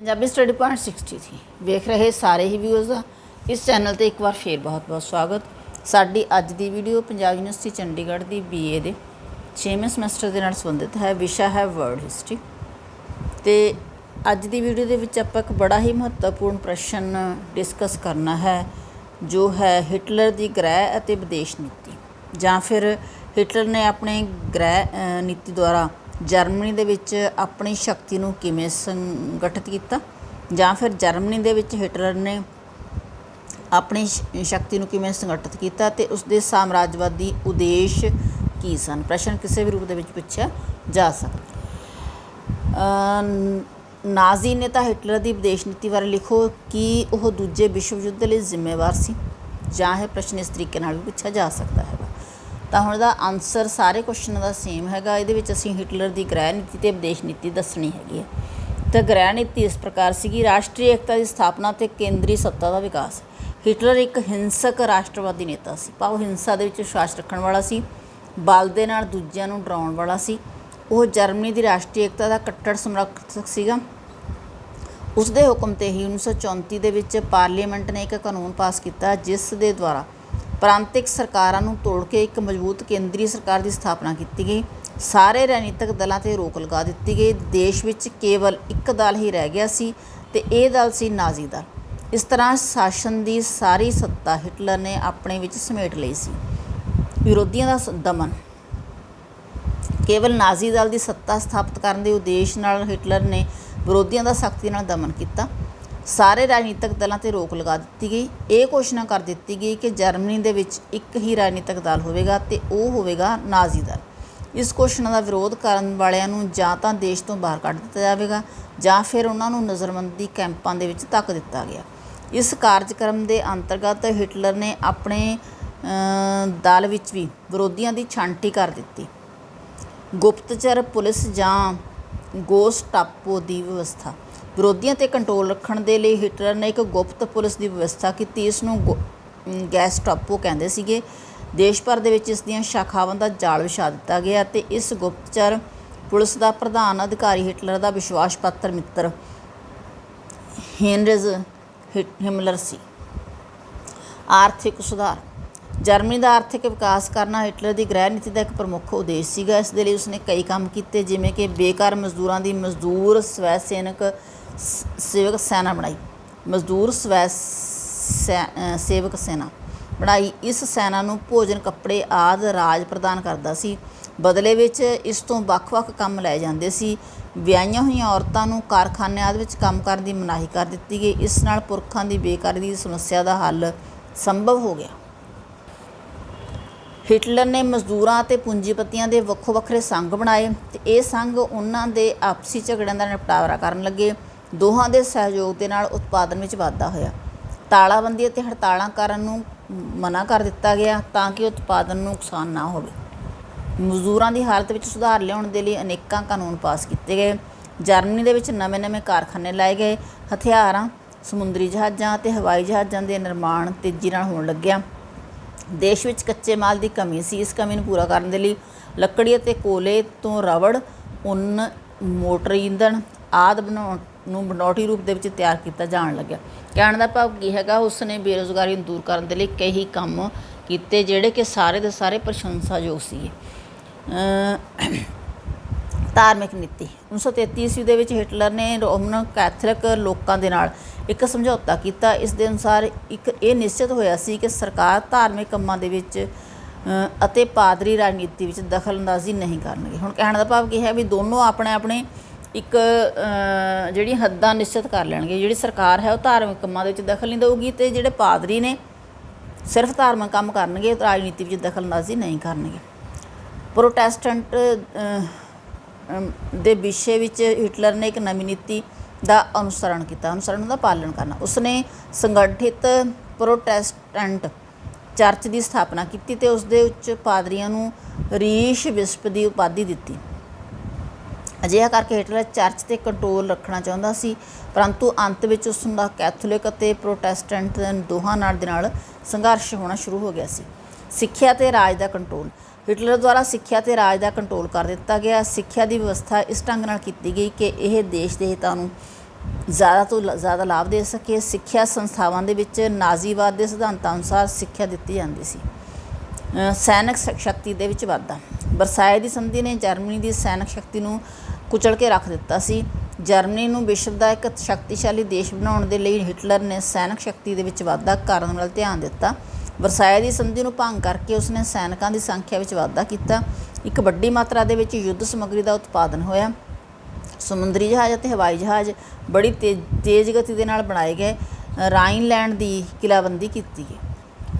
Punjabi study point 63 ਵੇਖ ਰਹੇ ਸਾਰੇ ਹੀ ਵਿਊਜ਼ ਦਾ। ਇਸ ਚੈਨਲ ਤੇ ਇੱਕ ਵਾਰ ਫੇਰ ਬਹੁਤ-ਬਹੁਤ ਸਵਾਗਤ। ਸਾਡੀ ਅੱਜ ਦੀ ਵੀਡੀਓ ਪੰਜਾਬ ਯੂਨੀਵਰਸਿਟੀ ਚੰਡੀਗੜ੍ਹ ਦੀ ਬੀਏ ਦੇ 6ਵੇਂ ਸਮੈਸਟਰ ਦੇ ਨਾਲ ਸੰਬੰਧਿਤ ਹੈ। ਵਿਸ਼ਾ ਹੈ ਵਰਲਡ ਹਿਸਟਰੀ ਤੇ ਅੱਜ ਦੀ ਵੀਡੀਓ ਦੇ ਵਿੱਚ ਆਪਾਂ ਇੱਕ ਬੜਾ ਹੀ ਮਹੱਤਵਪੂਰਨ ਪ੍ਰਸ਼ਨ ਡਿਸਕਸ ਕਰਨਾ ਹੈ, ਜੋ ਹੈ ਹਿਟਲਰ ਦੀ ਗ੍ਰਹਿ ਅਤੇ ਵਿਦੇਸ਼ ਨੀਤੀ। ਜਾਂ ਫਿਰ ਹਿਟਲਰ ਨੇ ਆਪਣੇ ਗ੍ਰਹਿ ਨੀਤੀ ਦੁਆਰਾ ਜਰਮਨੀ ਦੇ ਵਿੱਚ ਆਪਣੀ ਸ਼ਕਤੀ ਨੂੰ ਕਿਵੇਂ ਸੰਗਠਿਤ ਕੀਤਾ? ਜਾਂ ਫਿਰ ਜਰਮਨੀ ਦੇ ਵਿੱਚ ਹਿਟਲਰ ਨੇ ਆਪਣੀ ਸ਼ਕਤੀ ਨੂੰ ਕਿਵੇਂ ਸੰਗਠਿਤ ਕੀਤਾ ਤੇ ਉਸ ਦੇ ਸਾਮਰਾਜਵਾਦੀ ਉਦੇਸ਼ ਕੀ ਸਨ? ਪ੍ਰਸ਼ਨ ਕਿਸੇ ਵੀ ਰੂਪ ਦੇ ਵਿੱਚ ਪੁੱਛਿਆ ਜਾ ਸਕਦਾ ਅਮ ਨਾਜ਼ੀ ਨੇਤਾ ਹਿਟਲਰ ਦੀ ਵਿਦੇਸ਼ ਨੀਤੀ ਬਾਰੇ ਲਿਖੋ ਕਿ ਉਹ ਦੂਜੇ ਵਿਸ਼ਵ ਯੁੱਧ ਲਈ ਜ਼ਿੰਮੇਵਾਰ ਸੀ। ਜਾਂ ਇਹ ਪ੍ਰਸ਼ਨ ਇਸ ਤਰੀਕੇ ਨਾਲ ਵੀ ਪੁੱਛਿਆ ਜਾ ਸਕਦਾ ਹੈ। ਤਾਂ ਹੁਣ ਦਾ ਆਨਸਰ ਸਾਰੇ ਕੁਐਸਚਨਾਂ ਦਾ ਸੇਮ ਹੈਗਾ। ਇਹਦੇ ਵਿੱਚ ਅਸੀਂ ਹਿਟਲਰ ਦੀ ਗ੍ਰਹਿ ਨੀਤੀ ਤੇ ਵਿਦੇਸ਼ ਨੀਤੀ ਦੱਸਣੀ ਹੈਗੀ ਹੈ। ਤਾਂ ਗ੍ਰਹਿ ਨੀਤੀ ਇਸ ਪ੍ਰਕਾਰ ਸੀਗੀ, ਰਾਸ਼ਟਰੀ ਏਕਤਾ ਦੀ ਸਥਾਪਨਾ ਤੇ ਕੇਂਦਰੀ ਸੱਤਾ ਦਾ ਵਿਕਾਸ। ਹਿਟਲਰ ਇੱਕ ਹਿੰਸਕ ਰਾਸ਼ਟਰਵਾਦੀ ਨੇਤਾ ਸੀ। ਭਾਵ ਹਿੰਸਾ ਦੇ ਵਿੱਚ ਵਿਸ਼ਵਾਸ ਰੱਖਣ ਵਾਲਾ ਸੀ, ਬਲ ਦੇ ਨਾਲ ਦੂਜਿਆਂ ਨੂੰ ਡਰਾਉਣ ਵਾਲਾ ਸੀ। ਉਹ ਜਰਮਨੀ ਦੀ ਰਾਸ਼ਟਰੀ ਏਕਤਾ ਦਾ ਕੱਟੜ ਸਮਰਥਕ ਸੀਗਾ। ਉਸ ਦੇ ਹੁਕਮ ਤੇ ਹੀ 1934 ਦੇ ਵਿੱਚ ਪਾਰਲੀਮੈਂਟ ਨੇ ਇੱਕ ਕਾਨੂੰਨ ਪਾਸ ਕੀਤਾ, ਜਿਸ ਦੇ ਦੁਆਰਾ ਪ੍ਰਾਂਤਿਕ ਸਰਕਾਰਾਂ ਨੂੰ ਤੋੜ ਕੇ ਇੱਕ ਮਜ਼ਬੂਤ ਕੇਂਦਰੀ ਸਰਕਾਰ ਦੀ ਸਥਾਪਨਾ ਕੀਤੀ ਗਈ। ਸਾਰੇ ਰਾਜਨੀਤਿਕ ਦਲਾਂ ਤੇ ਰੋਕ ਲਗਾ ਦਿੱਤੀ ਗਈ। ਦੇਸ਼ ਵਿੱਚ ਕੇਵਲ ਇੱਕ ਦਲ ਹੀ ਰਹਿ ਗਿਆ ਸੀ ਤੇ ਇਹ ਦਲ ਸੀ ਨਾਜ਼ੀ ਦਲ। ਇਸ ਤਰ੍ਹਾਂ ਸ਼ਾਸਨ ਦੀ ਸਾਰੀ ਸੱਤਾ ਹਿਟਲਰ ਨੇ ਆਪਣੇ ਵਿੱਚ ਸਮੇਟ ਲਈ ਸੀ। ਵਿਰੋਧੀਆਂ ਦਾ ਦਮਨ। ਕੇਵਲ ਨਾਜ਼ੀ ਦਲ ਦੀ ਸੱਤਾ ਸਥਾਪਿਤ ਕਰਨ ਦੇ ਉਦੇਸ਼ ਨਾਲ ਹਿਟਲਰ ਨੇ ਵਿਰੋਧੀਆਂ ਦਾ ਸਖਤੀ ਨਾਲ ਦਮਨ ਕੀਤਾ। ਸਾਰੇ ਰਾਜਨੀਤਿਕ ਦਲਾਂ ਤੇ ਰੋਕ ਲਗਾ ਦਿੱਤੀ ਗਈ। ਇਹ ਘੋਸ਼ਣਾ ਕਰ ਦਿੱਤੀ ਗਈ ਕਿ ਜਰਮਨੀ ਦੇ ਵਿੱਚ ਇੱਕ ਹੀ ਰਾਜਨੀਤਿਕ ਦਲ ਹੋਵੇਗਾ ਤੇ ਉਹ ਹੋਵੇਗਾ ਨਾਜ਼ੀ ਦਲ। ਇਸ ਘੋਸ਼ਣਾ ਦਾ ਵਿਰੋਧ ਕਰਨ ਵਾਲਿਆਂ ਨੂੰ ਜਾਂ ਤਾਂ ਦੇਸ਼ ਤੋਂ ਬਾਹਰ ਕੱਢ ਦਿੱਤਾ ਜਾਵੇਗਾ ਜਾਂ ਫਿਰ ਉਹਨਾਂ ਨੂੰ ਨਜ਼ਰਬੰਦੀ ਕੈਂਪਾਂ ਦੇ ਵਿੱਚ ਧੱਕ ਦਿੱਤਾ ਗਿਆ। ਇਸ ਕਾਰਜਕ੍ਰਮ ਦੇ ਅੰਤਰਗਤ ਹਿਟਲਰ ਨੇ ਆਪਣੇ ਦਲ ਵਿੱਚ ਵੀ ਵਿਰੋਧੀਆਂ ਦੀ ਛਾਂਟੀ ਕਰ ਦਿੱਤੀ। ਗੁਪਤਚਰ ਪੁਲਿਸ ਜਾਂ ਗੋਸਟਾਪੋ ਦੀ ਵਿਵਸਥਾ। ਵਿਰੋਧੀਆਂ ਤੇ ਕੰਟਰੋਲ ਰੱਖਣ ਦੇ ਲਈ ਹਿਟਲਰ ਨੇ ਇੱਕ ਗੁਪਤ ਪੁਲਿਸ ਦੀ ਵਿਵਸਥਾ ਕੀਤੀ, ਇਸ ਨੂੰ ਗੋ- ਅਮ ਗੈਸਟਾਪੋ ਕਹਿੰਦੇ ਸੀਗੇ। ਦੇਸ਼ ਭਰ ਦੇ ਵਿੱਚ ਇਸ ਦੀਆਂ ਸ਼ਾਖਾਵਾਂ ਦਾ ਜਾਲ ਵਿਛਾ ਦਿੱਤਾ ਗਿਆ ਤੇ ਇਸ ਗੁਪਤਚਰ ਪੁਲਿਸ ਦਾ ਪ੍ਰਧਾਨ ਅਧਿਕਾਰੀ ਹਿਟਲਰ ਦਾ ਵਿਸ਼ਵਾਸ ਪਾਤਰ ਮਿੱਤਰ ਹੈਨਰਿਜ ਹਿਟ- ਹਿਮਲਰ ਸੀ। ਆਰਥਿਕ ਸੁਧਾਰ। ਜਰਮਨੀ ਦਾ ਆਰਥਿਕ ਵਿਕਾਸ ਕਰਨਾ ਹਿਟਲਰ ਦੀ ਗ੍ਰਹਿ ਨੀਤੀ ਦਾ ਇੱਕ ਪ੍ਰਮੁੱਖ ਉਦੇਸ਼ ਸੀਗਾ। ਇਸ ਦੇ ਲਈ ਉਸਨੇ ਕਈ ਕੰਮ ਕੀਤੇ, ਜਿਵੇਂ ਕਿ ਬੇਕਾਰ ਮਜ਼ਦੂਰਾਂ ਦੀ ਮਜ਼ਦੂਰ ਸਵੈ ਸੈਨਿਕ ਸੇਵਕ ਸੈਨਾ ਬਣਾਈ। ਮਜ਼ਦੂਰ ਸਵੈ ਸੈ- ਸੇਵਕ ਸੈਨਾ ਬਣਾਈ। ਇਸ ਸੈਨਾ ਨੂੰ ਭੋਜਨ, ਕੱਪੜੇ ਆਦਿ ਰਾਜ ਪ੍ਰਦਾਨ ਕਰਦਾ ਸੀ। ਬਦਲੇ ਵਿੱਚ ਇਸ ਤੋਂ ਵੱਖ-ਵੱਖ ਕੰਮ ਲਏ ਜਾਂਦੇ ਸੀ। ਵਿਆਹੀਆਂ ਹੋਈਆਂ ਔਰਤਾਂ ਨੂੰ ਕਾਰਖਾਨਿਆਂ ਆਦਿ ਵਿੱਚ ਕੰਮ ਕਰਨ ਦੀ ਮਨਾਹੀ ਕਰ ਦਿੱਤੀ ਗਈ। ਇਸ ਨਾਲ ਪੁਰਖਾਂ ਦੀ ਬੇਕਾਰੀ ਦੀ ਸਮੱਸਿਆ ਦਾ ਹੱਲ ਸੰਭਵ ਹੋ ਗਿਆ। ਹਿਟਲਰ ਨੇ ਮਜ਼ਦੂਰਾਂ ਅਤੇ ਪੂੰਜੀਪਤੀਆਂ ਦੇ ਵੱਖੋ ਵੱਖਰੇ ਸੰਘ ਬਣਾਏ ਤੇ ਇਹ ਸੰਘ ਉਹਨਾਂ ਦੇ ਆਪਸੀ ਝਗੜਿਆਂ ਦਾ ਨਿਪਟਾਰਾ ਕਰਨ ਲੱਗੇ। ਦੋਹਾਂ ਦੇ ਸਹਿਯੋਗ ਦੇ ਨਾਲ ਉਤਪਾਦਨ ਵਿੱਚ ਵਾਧਾ ਹੋਇਆ। ਤਾਲਾਬੰਦੀ ਅਤੇ ਹੜਤਾਲਾਂ ਕਰਨ ਨੂੰ ਮਨਾ ਕਰ ਦਿੱਤਾ ਗਿਆ ਤਾਂ ਕਿ ਉਤਪਾਦਨ ਨੂੰ ਨੁਕਸਾਨ ਨਾ ਹੋਵੇ। ਮਜ਼ਦੂਰਾਂ ਦੀ ਹਾਲਤ ਵਿੱਚ ਸੁਧਾਰ ਲਿਆਉਣ ਦੇ ਲਈ ਅਨੇਕਾਂ ਕਾਨੂੰਨ ਪਾਸ ਕੀਤੇ ਗਏ। ਜਰਮਨੀ ਦੇ ਵਿੱਚ ਨਵੇਂ-ਨਵੇਂ ਕਾਰਖਾਨੇ ਲਾਏ ਗਏ। ਹਥਿਆਰਾਂ, ਸਮੁੰਦਰੀ ਜਹਾਜ਼ਾਂ ਅਤੇ ਹਵਾਈ ਜਹਾਜ਼ਾਂ ਦੇ ਨਿਰਮਾਣ ਤੇਜ਼ੀ ਨਾਲ ਹੋਣ ਲੱਗਿਆ। ਦੇਸ਼ ਵਿੱਚ ਕੱਚੇ ਮਾਲ ਦੀ ਕਮੀ ਸੀ। ਇਸ ਕਮੀ ਨੂੰ ਪੂਰਾ ਕਰਨ ਦੇ ਲਈ ਲੱਕੜੀ ਅਤੇ ਕੋਲੇ ਤੋਂ ਰਬੜ, ਉੱਨ, ਮੋਟਰ ਈਂਧਣ ਆਦਿ ਬਣਾਉਣ ਨੂੰ ਬਣਾਉਟੀ ਰੂਪ ਦੇ ਵਿੱਚ ਤਿਆਰ ਕੀਤਾ ਜਾਣ ਲੱਗਿਆ। ਕਹਿਣ ਦਾ ਭਾਵ ਕੀ ਹੈਗਾ ਉਸ ਨੇ ਬੇਰੁਜ਼ਗਾਰੀ ਨੂੰ ਦੂਰ ਕਰਨ ਦੇ ਲਈ ਕਈ ਕੰਮ ਕੀਤੇ, ਜਿਹੜੇ ਕਿ ਸਾਰੇ ਦੇ ਸਾਰੇ ਪ੍ਰਸ਼ੰਸਾਯੋਗ ਸੀਗੇ। ਧਾਰਮਿਕ ਨੀਤੀ। 1933 ਈਸਵੀ ਦੇ ਵਿੱਚ ਹਿਟਲਰ ਨੇ ਰੋਮਨ ਕੈਥੋਲਿਕ ਲੋਕਾਂ ਦੇ ਨਾਲ ਇੱਕ ਸਮਝੌਤਾ ਕੀਤਾ। ਇਸ ਦੇ ਅਨੁਸਾਰ ਇੱਕ ਇਹ ਨਿਸ਼ਚਿਤ ਹੋਇਆ ਸੀ ਕਿ ਸਰਕਾਰ ਧਾਰਮਿਕ ਕੰਮਾਂ ਦੇ ਵਿੱਚ ਅਤੇ ਪਾਦਰੀ ਰਾਜਨੀਤੀ ਵਿੱਚ ਦਖਲਅੰਦਾਜ਼ੀ ਨਹੀਂ ਕਰਨਗੇ। ਹੁਣ ਕਹਿਣ ਦਾ ਭਾਵ ਕੀ ਹੈ ਵੀ ਦੋਨੋਂ ਆਪਣੇ ਆਪਣੇ ਇੱਕ ਜਿਹੜੀ ਹੱਦਾਂ ਨਿਸ਼ਚਿਤ ਕਰ ਲੈਣਗੇ, ਜਿਹੜੀ ਸਰਕਾਰ ਹੈ ਉਹ ਧਾਰਮਿਕ ਕੰਮਾਂ ਦੇ ਵਿੱਚ ਦਖਲ ਨਹੀਂ ਦੇਊਗੀ ਤੇ ਜਿਹੜੇ ਪਾਦਰੀ ਨੇ ਸਿਰਫ ਧਾਰਮਿਕ ਕੰਮ ਕਰਨਗੇ ਰਾਜਨੀਤੀ ਵਿੱਚ ਦਖਲਅੰਦਾਜ਼ੀ ਨਹੀਂ ਕਰਨਗੇ। ਪ੍ਰੋਟੈਸਟੈਂਟ ਦੇ ਵਿਸ਼ੇ ਵਿੱਚ ਹਿਟਲਰ ਨੇ ਇੱਕ ਨਵੀਂ ਨੀਤੀ ਦਾ ਅਨੁਸਰਣ ਕੀਤਾ। ਅਨੁਸਰਣ ਦਾ ਪਾਲਣ ਕਰਨਾ। ਉਸਨੇ ਸੰਗਠਿਤ ਪ੍ਰੋਟੈਸਟੈਂਟ ਚਰਚ ਦੀ ਸਥਾਪਨਾ ਕੀਤੀ ਤੇ ਉਸ ਦੇ ਉੱਚ ਪਾਦਰੀਆਂ ਨੂੰ ਰੀਸ਼ ਬਿਸ਼ਪ ਦੀ ਉਪਾਧੀ ਦਿੱਤੀ। ਅਜਿਹਾ ਕਰਕੇ ਹਿਟਲਰ ਚਰਚ ਤੇ ਕੰਟਰੋਲ ਰੱਖਣਾ ਚਾਹੁੰਦਾ ਸੀ, ਪਰੰਤੂ ਅੰਤ ਵਿੱਚ ਉਸ ਦਾ ਕੈਥੋਲਿਕ ਅਤੇ ਪ੍ਰੋਟੈਸਟੈਂਟ ਦੋਹਾਂ ਨਾਲ ਦੇ ਨਾਲ ਸੰਘਰਸ਼ ਹੋਣਾ ਸ਼ੁਰੂ ਹੋ ਗਿਆ ਸੀ। ਸਿੱਖਿਆ ਤੇ ਰਾਜ ਦਾ ਕੰਟਰੋਲ। ਹਿਟਲਰ ਦੁਆਰਾ ਸਿੱਖਿਆ ਤੇ ਰਾਜ ਦਾ ਕੰਟਰੋਲ ਕਰ ਦਿੱਤਾ ਗਿਆ। ਸਿੱਖਿਆ ਦੀ ਵਿਵਸਥਾ ਇਸ ਢੰਗ ਨਾਲ ਕੀਤੀ ਗਈ ਕਿ ਇਹ ਦੇਸ਼ ਦੇ ਹਿੱਤਾਂ ਨੂੰ ਜ਼ਿਆਦਾ ਤੋਂ ਲ- ਜ਼ਿਆਦਾ ਲਾਭ ਦੇ ਸਕੇ। ਸਿੱਖਿਆ ਸੰਸਥਾਵਾਂ ਦੇ ਵਿੱਚ ਨਾਜ਼ੀਵਾਦ ਦੇ ਸਿਧਾਂਤਾਂ ਅਨੁਸਾਰ ਸਿੱਖਿਆ ਦਿੱਤੀ ਜਾਂਦੀ ਸੀ। ਸੈਨਿਕ ਸ਼- ਸ਼ਕਤੀ ਦੇ ਵਿੱਚ ਵਾਧਾ। ਵਰਸਾਏ ਦੀ ਸੰਧੀ ਨੇ ਜਰਮਨੀ ਦੀ ਸੈਨਿਕ ਸ਼ਕਤੀ ਨੂੰ ਕੁਚਲ ਕੇ ਰੱਖ ਦਿੱਤਾ ਸੀ। ਜਰਮਨੀ ਨੂੰ ਵਿਸ਼ਵ ਦਾ ਇੱਕ ਸ਼ਕਤੀਸ਼ਾਲੀ ਦੇਸ਼ ਬਣਾਉਣ ਦੇ ਲਈ ਹਿਟਲਰ ਨੇ ਸੈਨਿਕ ਸ਼ਕਤੀ ਦੇ ਵਿੱਚ ਵਾਧਾ ਕਰਨ ਵੱਲ ਧਿਆਨ ਦਿੱਤਾ। ਵਰਸਾਏ ਦੀ ਸੰਧੀ ਨੂੰ ਭੰਗ ਕਰਕੇ ਉਸਨੇ ਸੈਨਿਕਾਂ ਦੀ ਸੰਖਿਆ ਵਿੱਚ ਵਾਧਾ ਕੀਤਾ। ਇੱਕ ਵੱਡੀ ਮਾਤਰਾ ਦੇ ਵਿੱਚ ਯੁੱਧ ਸਮੱਗਰੀ ਦਾ ਉਤਪਾਦਨ ਹੋਇਆ। ਸਮੁੰਦਰੀ ਜਹਾਜ਼ ਅਤੇ ਹਵਾਈ ਜਹਾਜ਼ ਬੜੀ ਤੇਜ਼ ਤੇਜ਼ ਗਤੀ ਦੇ ਨਾਲ ਬਣਾਏ ਗਏ ਰਾਈਨਲੈਂਡ ਦੀ ਕਿਲਾਬੰਦੀ ਕੀਤੀ ਗਈ।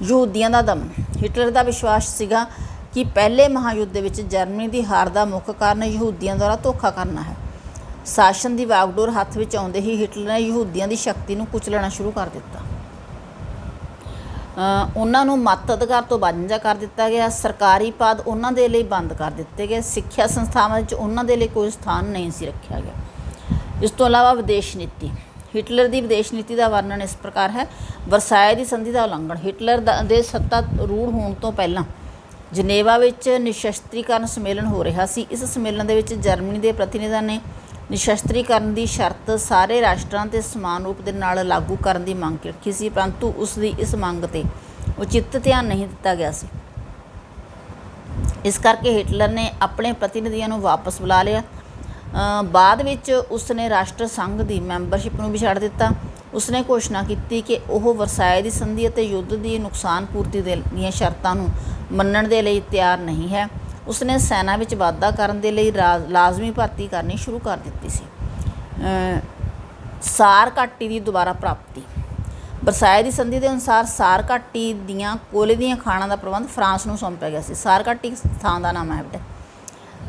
ਯਹੂਦੀਆਂ ਦਾ ਦਮਨ। ਹਿਟਲਰ ਦਾ ਵਿਸ਼ਵਾਸ ਸੀਗਾ ਕਿ ਪਹਿਲੇ ਮਹਾਯੁੱਧ ਦੇ ਵਿੱਚ ਜਰਮਨੀ ਦੀ ਹਾਰ ਦਾ ਮੁੱਖ ਕਾਰਨ ਯਹੂਦੀਆਂ ਦੁਆਰਾ ਧੋਖਾ ਕਰਨਾ ਹੈ। ਸ਼ਾਸਨ ਦੀ ਵਾਗਡੋਰ ਹੱਥ ਵਿੱਚ ਆਉਂਦੇ ਹੀ ਹਿਟਲਰ ਨੇ ਯਹੂਦੀਆਂ ਦੀ ਸ਼ਕਤੀ ਨੂੰ ਕੁਚਲਣਾ ਸ਼ੁਰੂ ਕਰ ਦਿੱਤਾ। ਉਹਨਾਂ ਨੂੰ ਮੱਤ ਅਧਿਕਾਰ ਤੋਂ ਵਾਂਝਾ ਕਰ ਦਿੱਤਾ ਗਿਆ। ਸਰਕਾਰੀ ਪਦ ਉਹਨਾਂ ਦੇ ਲਈ ਬੰਦ ਕਰ ਦਿੱਤੇ ਗਏ। ਸਿੱਖਿਆ ਸੰਸਥਾਵਾਂ ਵਿੱਚ ਉਹਨਾਂ ਦੇ ਲਈ ਕੋਈ ਸਥਾਨ ਨਹੀਂ ਸੀ ਰੱਖਿਆ ਗਿਆ। ਇਸ ਤੋਂ ਇਲਾਵਾ ਵਿਦੇਸ਼ ਨੀਤੀ। ਹਿਟਲਰ ਦੀ ਵਿਦੇਸ਼ ਨੀਤੀ ਦਾ ਵਰਣਨ ਇਸ ਪ੍ਰਕਾਰ ਹੈ। ਵਰਸਾਏ ਦੀ ਸੰਧੀ ਦਾ ਉਲੰਘਣ। ਹਿਟਲਰ ਦਾ- ਦੇ ਸੱਤਾ ਰੂੜ ਹੋਣ ਤੋਂ ਪਹਿਲਾਂ ਜਨੇਵਾ ਵਿੱਚ ਨਿਸ਼ਸਤਰੀਕਰਨ ਸੰਮੇਲਨ ਹੋ ਰਿਹਾ ਸੀ। ਇਸ ਸੰਮੇਲਨ ਦੇ ਵਿੱਚ ਜਰਮਨੀ ਦੇ ਪ੍ਰਤੀਨਿਧਾਂ ਨੇ ਨਿਸ਼ਸਤਰੀਕਰਨ ਦੀ ਸ਼ਰਤ ਸਾਰੇ ਰਾਸ਼ਟਰਾਂ ਤੇ ਸਮਾਨ ਰੂਪ ਦੇ ਨਾਲ ਲਾਗੂ ਕਰਨ ਦੀ ਮੰਗ ਰੱਖੀ ਸੀ, ਪਰੰਤੂ ਉਸ ਦੀ ਇਸ ਮੰਗ ਤੇ ਉਚਿਤ ਧਿਆਨ ਨਹੀਂ ਦਿੱਤਾ ਗਿਆ ਸੀ। ਇਸ ਕਰਕੇ ਹਿਟਲਰ ਨੇ ਆਪਣੇ ਪ੍ਰਤੀਨਿਧੀਆਂ ਨੂੰ ਵਾਪਸ ਬੁਲਾ ਲਿਆ। ਬਾਅਦ ਵਿੱਚ ਉਸਨੇ ਰਾਸ਼ਟਰ ਸੰਘ ਦੀ ਮੈਂਬਰਸ਼ਿਪ ਨੂੰ ਵੀ ਛੱਡ ਦਿੱਤਾ। ਉਸਨੇ ਘੋਸ਼ਣਾ ਕੀਤੀ ਕਿ ਉਹ ਵਰਸਾਏ ਦੀ ਸੰਧੀ ਅਤੇ ਯੁੱਧ ਦੀ ਨੁਕਸਾਨ ਪੂਰਤੀ ਦੇ ਦੀਆਂ ਸ਼ਰਤਾਂ ਨੂੰ ਮੰਨਣ ਦੇ ਲਈ ਤਿਆਰ ਨਹੀਂ ਹੈ। ਉਸਨੇ ਸੈਨਾ ਵਿੱਚ ਵਾਧਾ ਕਰਨ ਦੇ ਲਈ ਰਾ- ਲਾਜ਼ਮੀ ਭਰਤੀ ਕਰਨੀ ਸ਼ੁਰੂ ਕਰ ਦਿੱਤੀ ਸੀ। ਸਾਰ ਘਾਟੀ ਦੀ ਦੁਬਾਰਾ ਪ੍ਰਾਪਤੀ। ਵਰਸਾਏ ਦੀ ਸੰਧੀ ਦੇ ਅਨੁਸਾਰ ਸਾਰ ਘਾਟੀ ਦੀਆਂ ਕੋਲੇ ਦੀਆਂ ਖਾਣਾਂ ਦਾ ਪ੍ਰਬੰਧ ਫਰਾਂਸ ਨੂੰ ਸੌਂਪਿਆ ਗਿਆ ਸੀ। ਸਾਰ ਘਾਟੀ ਇੱਕ ਥਾਂ ਦਾ ਨਾਮ ਹੈ ਬੇਟੇ।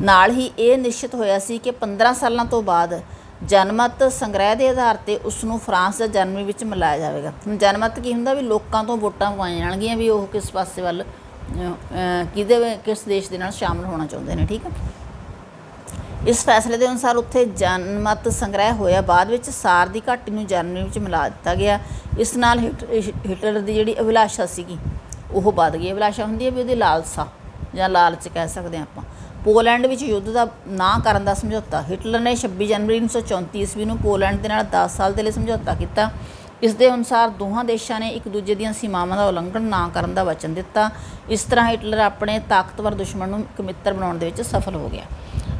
ਨਾਲ ਹੀ ਇਹ ਨਿਸ਼ਚਿਤ ਹੋਇਆ ਸੀ ਕਿ 15 ਸਾਲਾਂ ਤੋਂ ਬਾਅਦ ਜਨਮਤ ਸੰਗ੍ਰਹਿ ਦੇ ਆਧਾਰ ਤੇ ਉਸ ਨੂੰ ਫਰਾਂਸ ਜਾਂ ਜਰਮਨੀ ਵਿੱਚ ਮਿਲਾਇਆ ਜਾਵੇਗਾ। ਹੁਣ ਜਨਮਤ ਕੀ ਹੁੰਦਾ ਵੀ ਲੋਕਾਂ ਤੋਂ ਵੋਟਾਂ ਪਵਾਈਆਂ ਜਾਣਗੀਆਂ ਵੀ ਉਹ ਕਿਸ ਪਾਸੇ ਵੱਲ ਕਿਹਦੇ ਕਿਸ ਦੇਸ਼ ਦੇ ਨਾਲ ਸ਼ਾਮਲ ਹੋਣਾ ਚਾਹੁੰਦੇ ਨੇ, ਠੀਕ ਹੈ ਇਸ ਫੈਸਲੇ ਦੇ ਅਨੁਸਾਰ ਉੱਥੇ ਜਨਮਤ ਸੰਗ੍ਰਹਿ ਹੋਇਆ। ਬਾਅਦ ਵਿੱਚ ਸਾਰ ਦੀ ਘਾਟੀ ਨੂੰ ਜਰਮਨੀ ਵਿੱਚ ਮਿਲਾ ਦਿੱਤਾ ਗਿਆ। ਇਸ ਨਾਲ ਹਿਟ- ਹਿਟਲਰ ਦੀ ਜਿਹੜੀ ਅਭਿਲਾਸ਼ਾ ਸੀਗੀ, ਉਹ ਵੱਧ ਗਈ। ਅਭਿਲਾਸ਼ਾ ਹੁੰਦੀ ਹੈ ਵੀ ਉਹਦੀ ਲਾਲਸਾ, ਜਾਂ ਲਾਲਚ ਕਹਿ ਸਕਦੇ ਹਾਂ ਆਪਾਂ। ਪੋਲੈਂਡ ਵਿੱਚ ਯੁੱਧ ਦਾ ਨਾ ਕਰਨ ਦਾ ਸਮਝੌਤਾ। ਹਿਟਲਰ ਨੇ 26 ਜਨਵਰੀ 1934 ਈਸਵੀ ਨੂੰ ਪੋਲੈਂਡ ਦੇ ਨਾਲ 10 ਸਾਲ ਦੇ ਲਈ ਸਮਝੌਤਾ ਕੀਤਾ। ਇਸ ਦੇ ਅਨੁਸਾਰ ਦੋਹਾਂ ਦੇਸ਼ਾਂ ਨੇ ਇੱਕ ਦੂਜੇ ਦੀਆਂ ਸੀਮਾਵਾਂ ਦਾ ਉਲੰਘਣ ਨਾ ਕਰਨ ਦਾ ਵਚਨ ਦਿੱਤਾ। ਇਸ ਤਰ੍ਹਾਂ ਹਿਟਲਰ ਆਪਣੇ ਤਾਕਤਵਰ ਦੁਸ਼ਮਣ ਨੂੰ ਇੱਕ ਮਿੱਤਰ ਬਣਾਉਣ ਦੇ ਵਿੱਚ ਸਫਲ ਹੋ ਗਿਆ।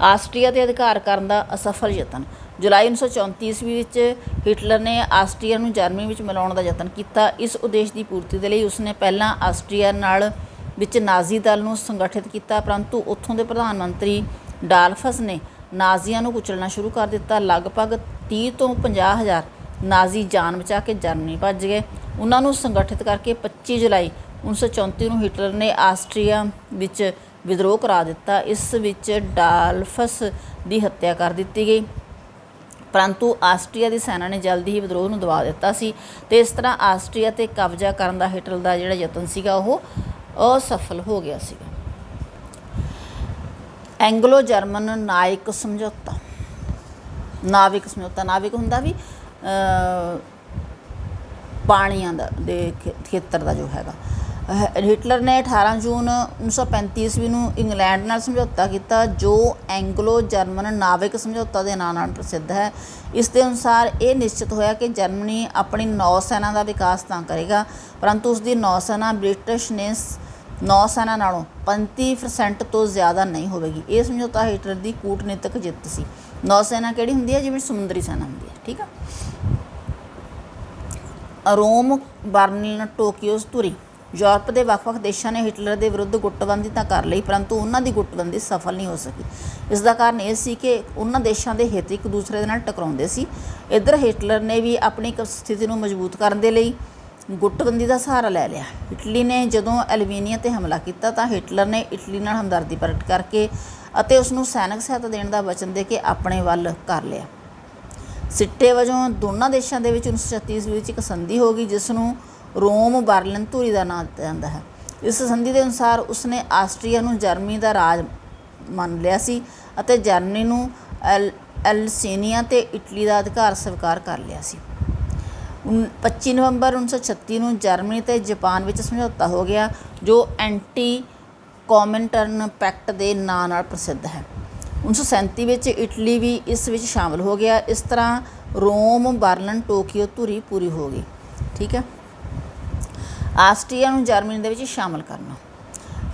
ਆਸਟਰੀਆ ਤੇ ਅਧਿਕਾਰ ਕਰਨ ਦਾ ਅਸਫਲ ਯਤਨ। ਜੁਲਾਈ 1934 ਈਸਵੀ ਵਿੱਚ ਹਿਟਲਰ ਨੇ ਆਸਟਰੀਆ ਨੂੰ ਜਰਮਨੀ ਵਿੱਚ ਮਿਲਾਉਣ ਦਾ ਯਤਨ ਕੀਤਾ। ਇਸ ਉਦੇਸ਼ ਦੀ ਪੂਰਤੀ ਦੇ ਲਈ ਉਸਨੇ ਪਹਿਲਾਂ ਆਸਟਰੀਆ ਨਾਲ ਵਿੱਚ ਨਾਜ਼ੀ ਦਲ ਨੂੰ ਸੰਗਠਿਤ ਕੀਤਾ, ਪਰੰਤੂ ਉੱਥੋਂ ਦੇ ਪ੍ਰਧਾਨ ਮੰਤਰੀ ਡਾਲਫਸ ਨੇ ਨਾਜ਼ੀਆਂ ਨੂੰ ਕੁਚਲਣਾ ਸ਼ੁਰੂ ਕਰ ਦਿੱਤਾ। ਲਗਭਗ 30 ਤੋਂ 50 ਹਜ਼ਾਰ ਨਾਜ਼ੀ ਜਾਨ ਬਚਾ ਕੇ ਜਰਮਨੀ ਭੱਜ ਗਏ। ਉਹਨਾਂ ਨੂੰ ਸੰਗਠਿਤ ਕਰਕੇ 25 ਜੁਲਾਈ 1934 ਨੂੰ ਹਿਟਲਰ ਨੇ ਆਸਟਰੀਆ ਵਿੱਚ ਵਿਦਰੋਹ ਕਰਾ ਦਿੱਤਾ। ਇਸ ਵਿੱਚ ਡਾਲਫਸ ਦੀ ਹੱਤਿਆ ਕਰ ਦਿੱਤੀ ਗਈ। ਪਰੰਤੂ ਆਸਟਰੀਆ ਦੀ ਸੈਨਾ ਨੇ ਜਲਦੀ ਹੀ ਵਿਦਰੋਹ ਨੂੰ ਦਬਾ ਦਿੱਤਾ ਸੀ ਤੇ ਇਸ ਤਰ੍ਹਾਂ ਆਸਟਰੀਆ ਤੇ ਕਬਜ਼ਾ ਕਰਨ ਦਾ ਹਿਟਲਰ ਦਾ ਜਿਹੜਾ ਯਤਨ ਸੀਗਾ, ਉਹ ਅਸਫਲ ਹੋ ਗਿਆ ਸੀਗਾ। ਐਂਗਲੋ ਜਰਮਨ ਨਾਇਕ ਸਮਝੌਤਾ। ਨਾਵਿਕ ਸਮਝੌਤਾ, ਨਾਵਿਕ ਹੁੰਦਾ ਵੀ ਪਾਣੀਆਂ ਦਾ, ਦੇ ਖੇ- ਖੇਤਰ ਦਾ ਜੋ ਹੈਗਾ। ਹਿਟਲਰ ਨੇ 18 ਜੂਨ 1935 ਈਸਵੀ ਨੂੰ ਇੰਗਲੈਂਡ ਨਾਲ ਸਮਝੌਤਾ ਕੀਤਾ, ਜੋ ਐਂਗਲੋ ਜਰਮਨ ਨਾਵਿਕ ਸਮਝੌਤਾ ਦੇ ਨਾਂ ਨਾਲ ਪ੍ਰਸਿੱਧ ਹੈ। ਇਸ ਦੇ ਅਨੁਸਾਰ ਇਹ ਨਿਸ਼ਚਿਤ ਹੋਇਆ ਕਿ ਜਰਮਨੀ ਆਪਣੀ ਨੌ ਸੈਨਾ ਦਾ ਵਿਕਾਸ ਤਾਂ ਕਰੇਗਾ, ਪਰੰਤੂ ਉਸ ਦੀ ਨੌ ਸੈਨਾ ਬ੍ਰਿਟਿਸ਼ ਨੇ ਨੌ ਸੈਨਾ ਨਾਲੋਂ 35% ਤੋਂ ਜ਼ਿਆਦਾ ਨਹੀਂ ਹੋਵੇਗੀ। ਇਹ ਸਮਝੌਤਾ ਹਿਟਲਰ ਦੀ ਕੂਟਨੀਤਿਕ ਜਿੱਤ ਸੀ। ਨੌ ਸੈਨਾ ਕਿਹੜੀ ਹੁੰਦੀ ਹੈ? ਜਿਵੇਂ ਸਮੁੰਦਰੀ ਸੈਨਾ ਹੁੰਦੀ ਹੈ, ਠੀਕ ਆ? ਰੋਮ, ਬਰਲਿਨ, ਟੋਕੀਓ, ਧੁਰੀ। ਯੂਰਪ ਦੇ ਵੱਖ-ਵੱਖ ਦੇਸ਼ਾਂ ਨੇ ਹਿਟਲਰ ਦੇ ਵਿਰੁੱਧ ਗੁੱਟਬੰਦੀ ਤਾਂ ਕਰ ਲਈ, ਪਰੰਤੂ ਉਹਨਾਂ ਦੀ ਗੁੱਟਬੰਦੀ ਸਫਲ ਨਹੀਂ ਹੋ ਸਕੀ। ਇਸ ਦਾ ਕਾਰਨ ਇਹ ਸੀ ਕਿ ਉਹਨਾਂ ਦੇਸ਼ਾਂ ਦੇ ਹਿੱਤ ਇੱਕ ਦੂਸਰੇ ਦੇ ਨਾਲ ਟਕਰਾਉਂਦੇ ਸੀ। ਇੱਧਰ ਹਿਟਲਰ ਨੇ ਵੀ ਆਪਣੀ ਸਥਿਤੀ ਨੂੰ ਮਜ਼ਬੂਤ ਕਰਨ ਦੇ ਲਈ ਗੁੱਟਬੰਦੀ ਦਾ ਸਹਾਰਾ ਲੈ ਲਿਆ। ਇਟਲੀ ਨੇ ਜਦੋਂ ਐਲਬੀਨੀਆ ਤੇ ਹਮਲਾ ਕੀਤਾ ਤਾਂ ਹਿਟਲਰ ਨੇ ਇਟਲੀ ਨਾਲ ਹਮਦਰਦੀ ਪ੍ਰਗਟ ਕਰਕੇ ਅਤੇ ਉਸ ਨੂੰ ਸੈਨਿਕ ਸਹਾਇਤਾ ਦੇਣ ਦਾ ਵਚਨ ਦੇ ਕੇ ਆਪਣੇ ਵੱਲ ਕਰ ਲਿਆ। ਸਿੱਟੇ ਵਜੋਂ ਦੋਨਾਂ ਦੇਸ਼ਾਂ ਦੇ ਵਿੱਚ 1936 ਈਸਵੀ ਵਿੱਚ ਇੱਕ ਸੰਧੀ ਹੋ ਗਈ, ਜਿਸ ਨੂੰ ਰੋਮ, ਬਰਲਿਨ, ਧੂਰੀ ਦਾ ਨਾਮ ਦਿੱਤਾ ਜਾਂਦਾ ਹੈ। ਇਸ ਸੰਧੀ ਦੇ ਅਨੁਸਾਰ ਉਸਨੇ ਆਸਟਰੀਆ ਨੂੰ ਜਰਮਨੀ ਦਾ ਰਾਜ ਮੰਨ ਲਿਆ ਸੀ ਅਤੇ ਜਰਮਨੀ ਨੂੰ ਐਲ, ਐਲਸੀਨੀਆ ਤੇ ਇਟਲੀ ਦਾ ਅਧਿਕਾਰ ਸਵੀਕਾਰ ਕਰ ਲਿਆ ਸੀ। 25 ਨਵੰਬਰ 1936 ਨੂੰ ਜਰਮਨੀ ਤੇ ਜਾਪਾਨ ਵਿੱਚ ਸਮਝੌਤਾ ਹੋ ਗਿਆ, ਜੋ ਐਂਟੀ ਕੋਮਿਨਟਰਨ ਪੈਕਟ ਦੇ ਨਾਂ ਨਾਲ ਪ੍ਰਸਿੱਧ ਹੈ। 1937 ਵਿੱਚ ਇਟਲੀ ਵੀ ਇਸ ਵਿੱਚ ਸ਼ਾਮਲ ਹੋ ਗਿਆ। ਇਸ ਤਰ੍ਹਾਂ ਰੋਮ, ਬਰਲਿਨ, ਟੋਕੀਓ ਧੁਰੀ ਪੂਰੀ ਹੋ ਗਈ। ਠੀਕ ਹੈ? ਆਸਟਰੀਆ ਨੂੰ ਜਰਮਨੀ ਦੇ ਵਿੱਚ ਸ਼ਾਮਲ ਕਰਨਾ।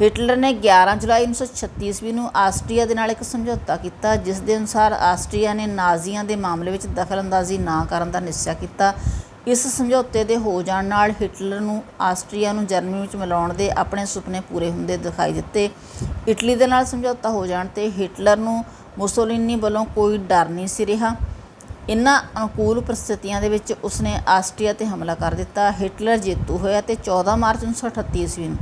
ਹਿਟਲਰ ਨੇ 11 ਜੁਲਾਈ 1936 ਈਸਵੀ ਨੂੰ ਆਸਟਰੀਆ ਦੇ ਨਾਲ ਇੱਕ ਸਮਝੌਤਾ ਕੀਤਾ, ਜਿਸ ਦੇ ਅਨੁਸਾਰ ਆਸਟਰੀਆ ਨੇ ਨਾਜ਼ੀਆਂ ਦੇ ਮਾਮਲੇ ਵਿੱਚ ਦਖਲਅੰਦਾਜ਼ੀ ਨਾ ਕਰਨ ਦਾ ਨਿਸ਼ਚਾ ਕੀਤਾ। ਇਸ ਸਮਝੌਤੇ ਦੇ ਹੋ ਜਾਣ ਨਾਲ ਹਿਟਲਰ ਨੂੰ, ਆਸਟਰੀਆ ਨੂੰ ਜਰਮਨੀ ਵਿੱਚ ਮਿਲਾਉਣ ਦੇ ਆਪਣੇ ਸੁਪਨੇ ਪੂਰੇ ਹੁੰਦੇ ਦਿਖਾਈ ਦਿੱਤੇ। ਇਟਲੀ ਦੇ ਨਾਲ ਸਮਝੌਤਾ ਹੋ ਜਾਣ ਤੇ ਹਿਟਲਰ ਨੂੰ ਮੁਸੋਲਿਨੀ ਵੱਲੋਂ ਕੋਈ ਡਰ ਨਹੀਂ ਸੀ ਰਿਹਾ। ਇਨ੍ਹਾਂ ਅਨੁਕੂਲ ਪ੍ਰਸਥਿਤੀਆਂ ਦੇ ਵਿੱਚ ਉਸਨੇ ਆਸਟਰੀਆ ਤੇ ਹਮਲਾ ਕਰ ਦਿੱਤਾ। ਹਿਟਲਰ ਜੇਤੂ ਹੋਇਆ ਤੇ 14 ਮਾਰਚ 1938 ਈਸਵੀ ਨੂੰ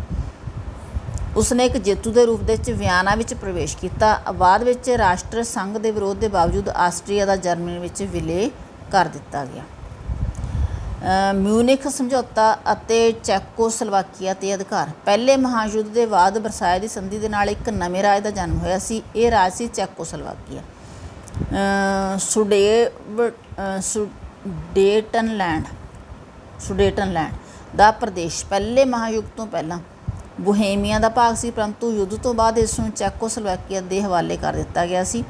ਉਸਨੇ ਇੱਕ ਜੇਤੂ ਦੇ ਰੂਪ ਦੇ ਵਿੱਚ ਵਿਆਨਾ ਵਿੱਚ ਪ੍ਰਵੇਸ਼ ਕੀਤਾ। ਬਾਅਦ ਵਿੱਚ ਰਾਸ਼ਟਰ ਸੰਘ ਦੇ ਵਿਰੋਧ ਦੇ ਬਾਵਜੂਦ ਆਸਟਰੀਆ ਦਾ ਜਰਮਨੀ ਵਿੱਚ ਵਿਲੇਅ ਕਰ ਦਿੱਤਾ ਗਿਆ। ਮਿਊਨਿਖ ਸਮਝੌਤਾ ਅਤੇ ਚੈਕੋਸਲੋਵਾਕੀਆ ਤੇ ਅਧਿਕਾਰ। ਪਹਿਲੇ ਮਹਾਯੁੱਧ ਦੇ ਬਾਅਦ ਵਰਸਾਏ ਦੀ ਸੰਧੀ ਦੇ ਨਾਲ ਇੱਕ ਨਵੇਂ ਰਾਜ ਦਾ ਜਨਮ ਹੋਇਆ ਸੀ। ਇਹ ਰਾਜ ਸੀ ਚੈਕੋਸਲੋਵਾਕੀਆ। ਅ, ਸੁਡੇਟਨਲੈਂਡ ਸੁਡੇਟਨਲੈਂਡ ਦਾ ਪ੍ਰਦੇਸ਼। ਪਹਿਲੇ ਮਹਾਯੁੱਧ ਤੋਂ ਪਹਿਲਾਂ ਬੋਹੇਮੀਆ ਦਾ ਭਾਗ ਸੀ ਪਰੰਤੂ ਯੁੱਧ ਤੋਂ ਬਾਅਦ ਇਸ ਨੂੰ ਚੈਕੋਸਲੋਵਾਕੀਆ ਦੇ ਹਵਾਲੇ ਕਰ ਦਿੱਤਾ ਗਿਆ ਸੀ।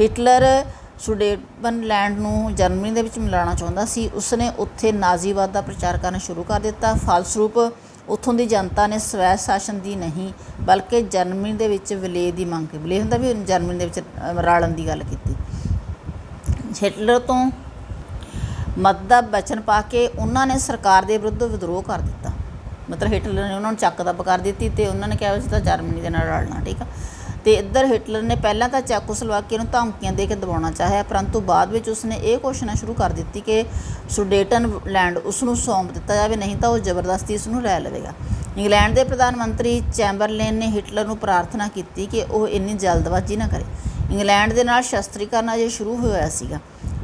ਹਿਟਲਰ ਸੁਡੇਟਨਲੈਂਡ ਨੂੰ ਜਰਮਨੀ ਦੇ ਵਿੱਚ ਮਿਲਾਉਣਾ ਚਾਹੁੰਦਾ ਸੀ ਉਸਨੇ ਉੱਥੇ ਨਾਜ਼ੀਵਾਦ ਦਾ ਪ੍ਰਚਾਰ ਕਰਨਾ ਸ਼ੁਰੂ ਕਰ ਦਿੱਤਾ। ਫਲਸਰੂਪ ਉੱਥੋਂ ਦੀ ਜਨਤਾ ਨੇ ਸਵੈ ਸ਼ਾਸਨ ਦੀ ਨਹੀਂ ਬਲਕਿ ਜਰਮਨੀ ਦੇ ਵਿੱਚ ਵਿਲੇਅ ਦੀ ਮੰਗ ਕੀਤੀ। ਵਿਲੇਅ ਹੁੰਦਾ ਵੀ ਜਰਮਨੀ ਦੇ ਵਿੱਚ ਅ, ਰਲਣ ਦੀ ਗੱਲ ਕੀਤੀ। ਹਿਟਲਰ ਤੋਂ ਮਦਦ ਦਾ ਬਚਨ ਪਾ ਕੇ ਉਹਨਾਂ ਨੇ ਸਰਕਾਰ ਦੇ ਵਿਰੁੱਧ ਵਿਦਰੋਹ ਕਰ ਦਿੱਤਾ। ਮਤਲਬ ਹਿਟਲਰ ਨੇ ਉਹਨਾਂ ਨੂੰ ਚੱਕ ਦੱਬ ਕਰ ਦਿੱਤੀ ਤੇ ਉਹਨਾਂ ਨੇ ਕਿਹਾ ਵੀ ਅਸੀਂ ਤਾਂ ਜਰਮਨੀ ਦੇ ਨਾਲ ਰਲਣਾ ਠੀਕ ਆ? ਤੇ ਇੱਧਰ ਹਿਟਲਰ ਨੇ ਪਹਿਲਾਂ ਤਾਂ ਚੈਕੋਸਲੋਵਾਕੀਆ ਨੂੰ ਧਮਕੀਆਂ ਦੇ ਕੇ ਦਬਾਉਣਾ ਚਾਹਿਆ, ਪਰੰਤੂ ਬਾਅਦ ਵਿੱਚ ਉਸਨੇ ਇਹ ਘੋਸ਼ਣਾ ਸ਼ੁਰੂ ਕਰ ਦਿੱਤੀ ਕਿ ਸੁਡੇਟਨ ਲੈਂਡ ਉਸ ਨੂੰ ਸੌਂਪ ਦਿੱਤਾ ਜਾਵੇ, ਨਹੀਂ ਤਾਂ ਉਹ ਜ਼ਬਰਦਸਤੀ ਇਸ ਨੂੰ ਲੈ ਲਵੇਗਾ। ਇੰਗਲੈਂਡ ਦੇ ਪ੍ਰਧਾਨ ਮੰਤਰੀ ਚੈਂਬਰਲੇਨ ਨੇ ਹਿਟਲਰ ਨੂੰ ਪ੍ਰਾਰਥਨਾ ਕੀਤੀ ਕਿ ਉਹ ਇੰਨੀ ਜਲਦਬਾਜ਼ੀ ਨਾ ਕਰੇ। ਇੰਗਲੈਂਡ ਦੇ ਨਾਲ ਸ਼ਸਤਰੀਕਰਨ ਅਜੇ ਸ਼ੁਰੂ ਹੋਇਆ ਸੀਗਾ।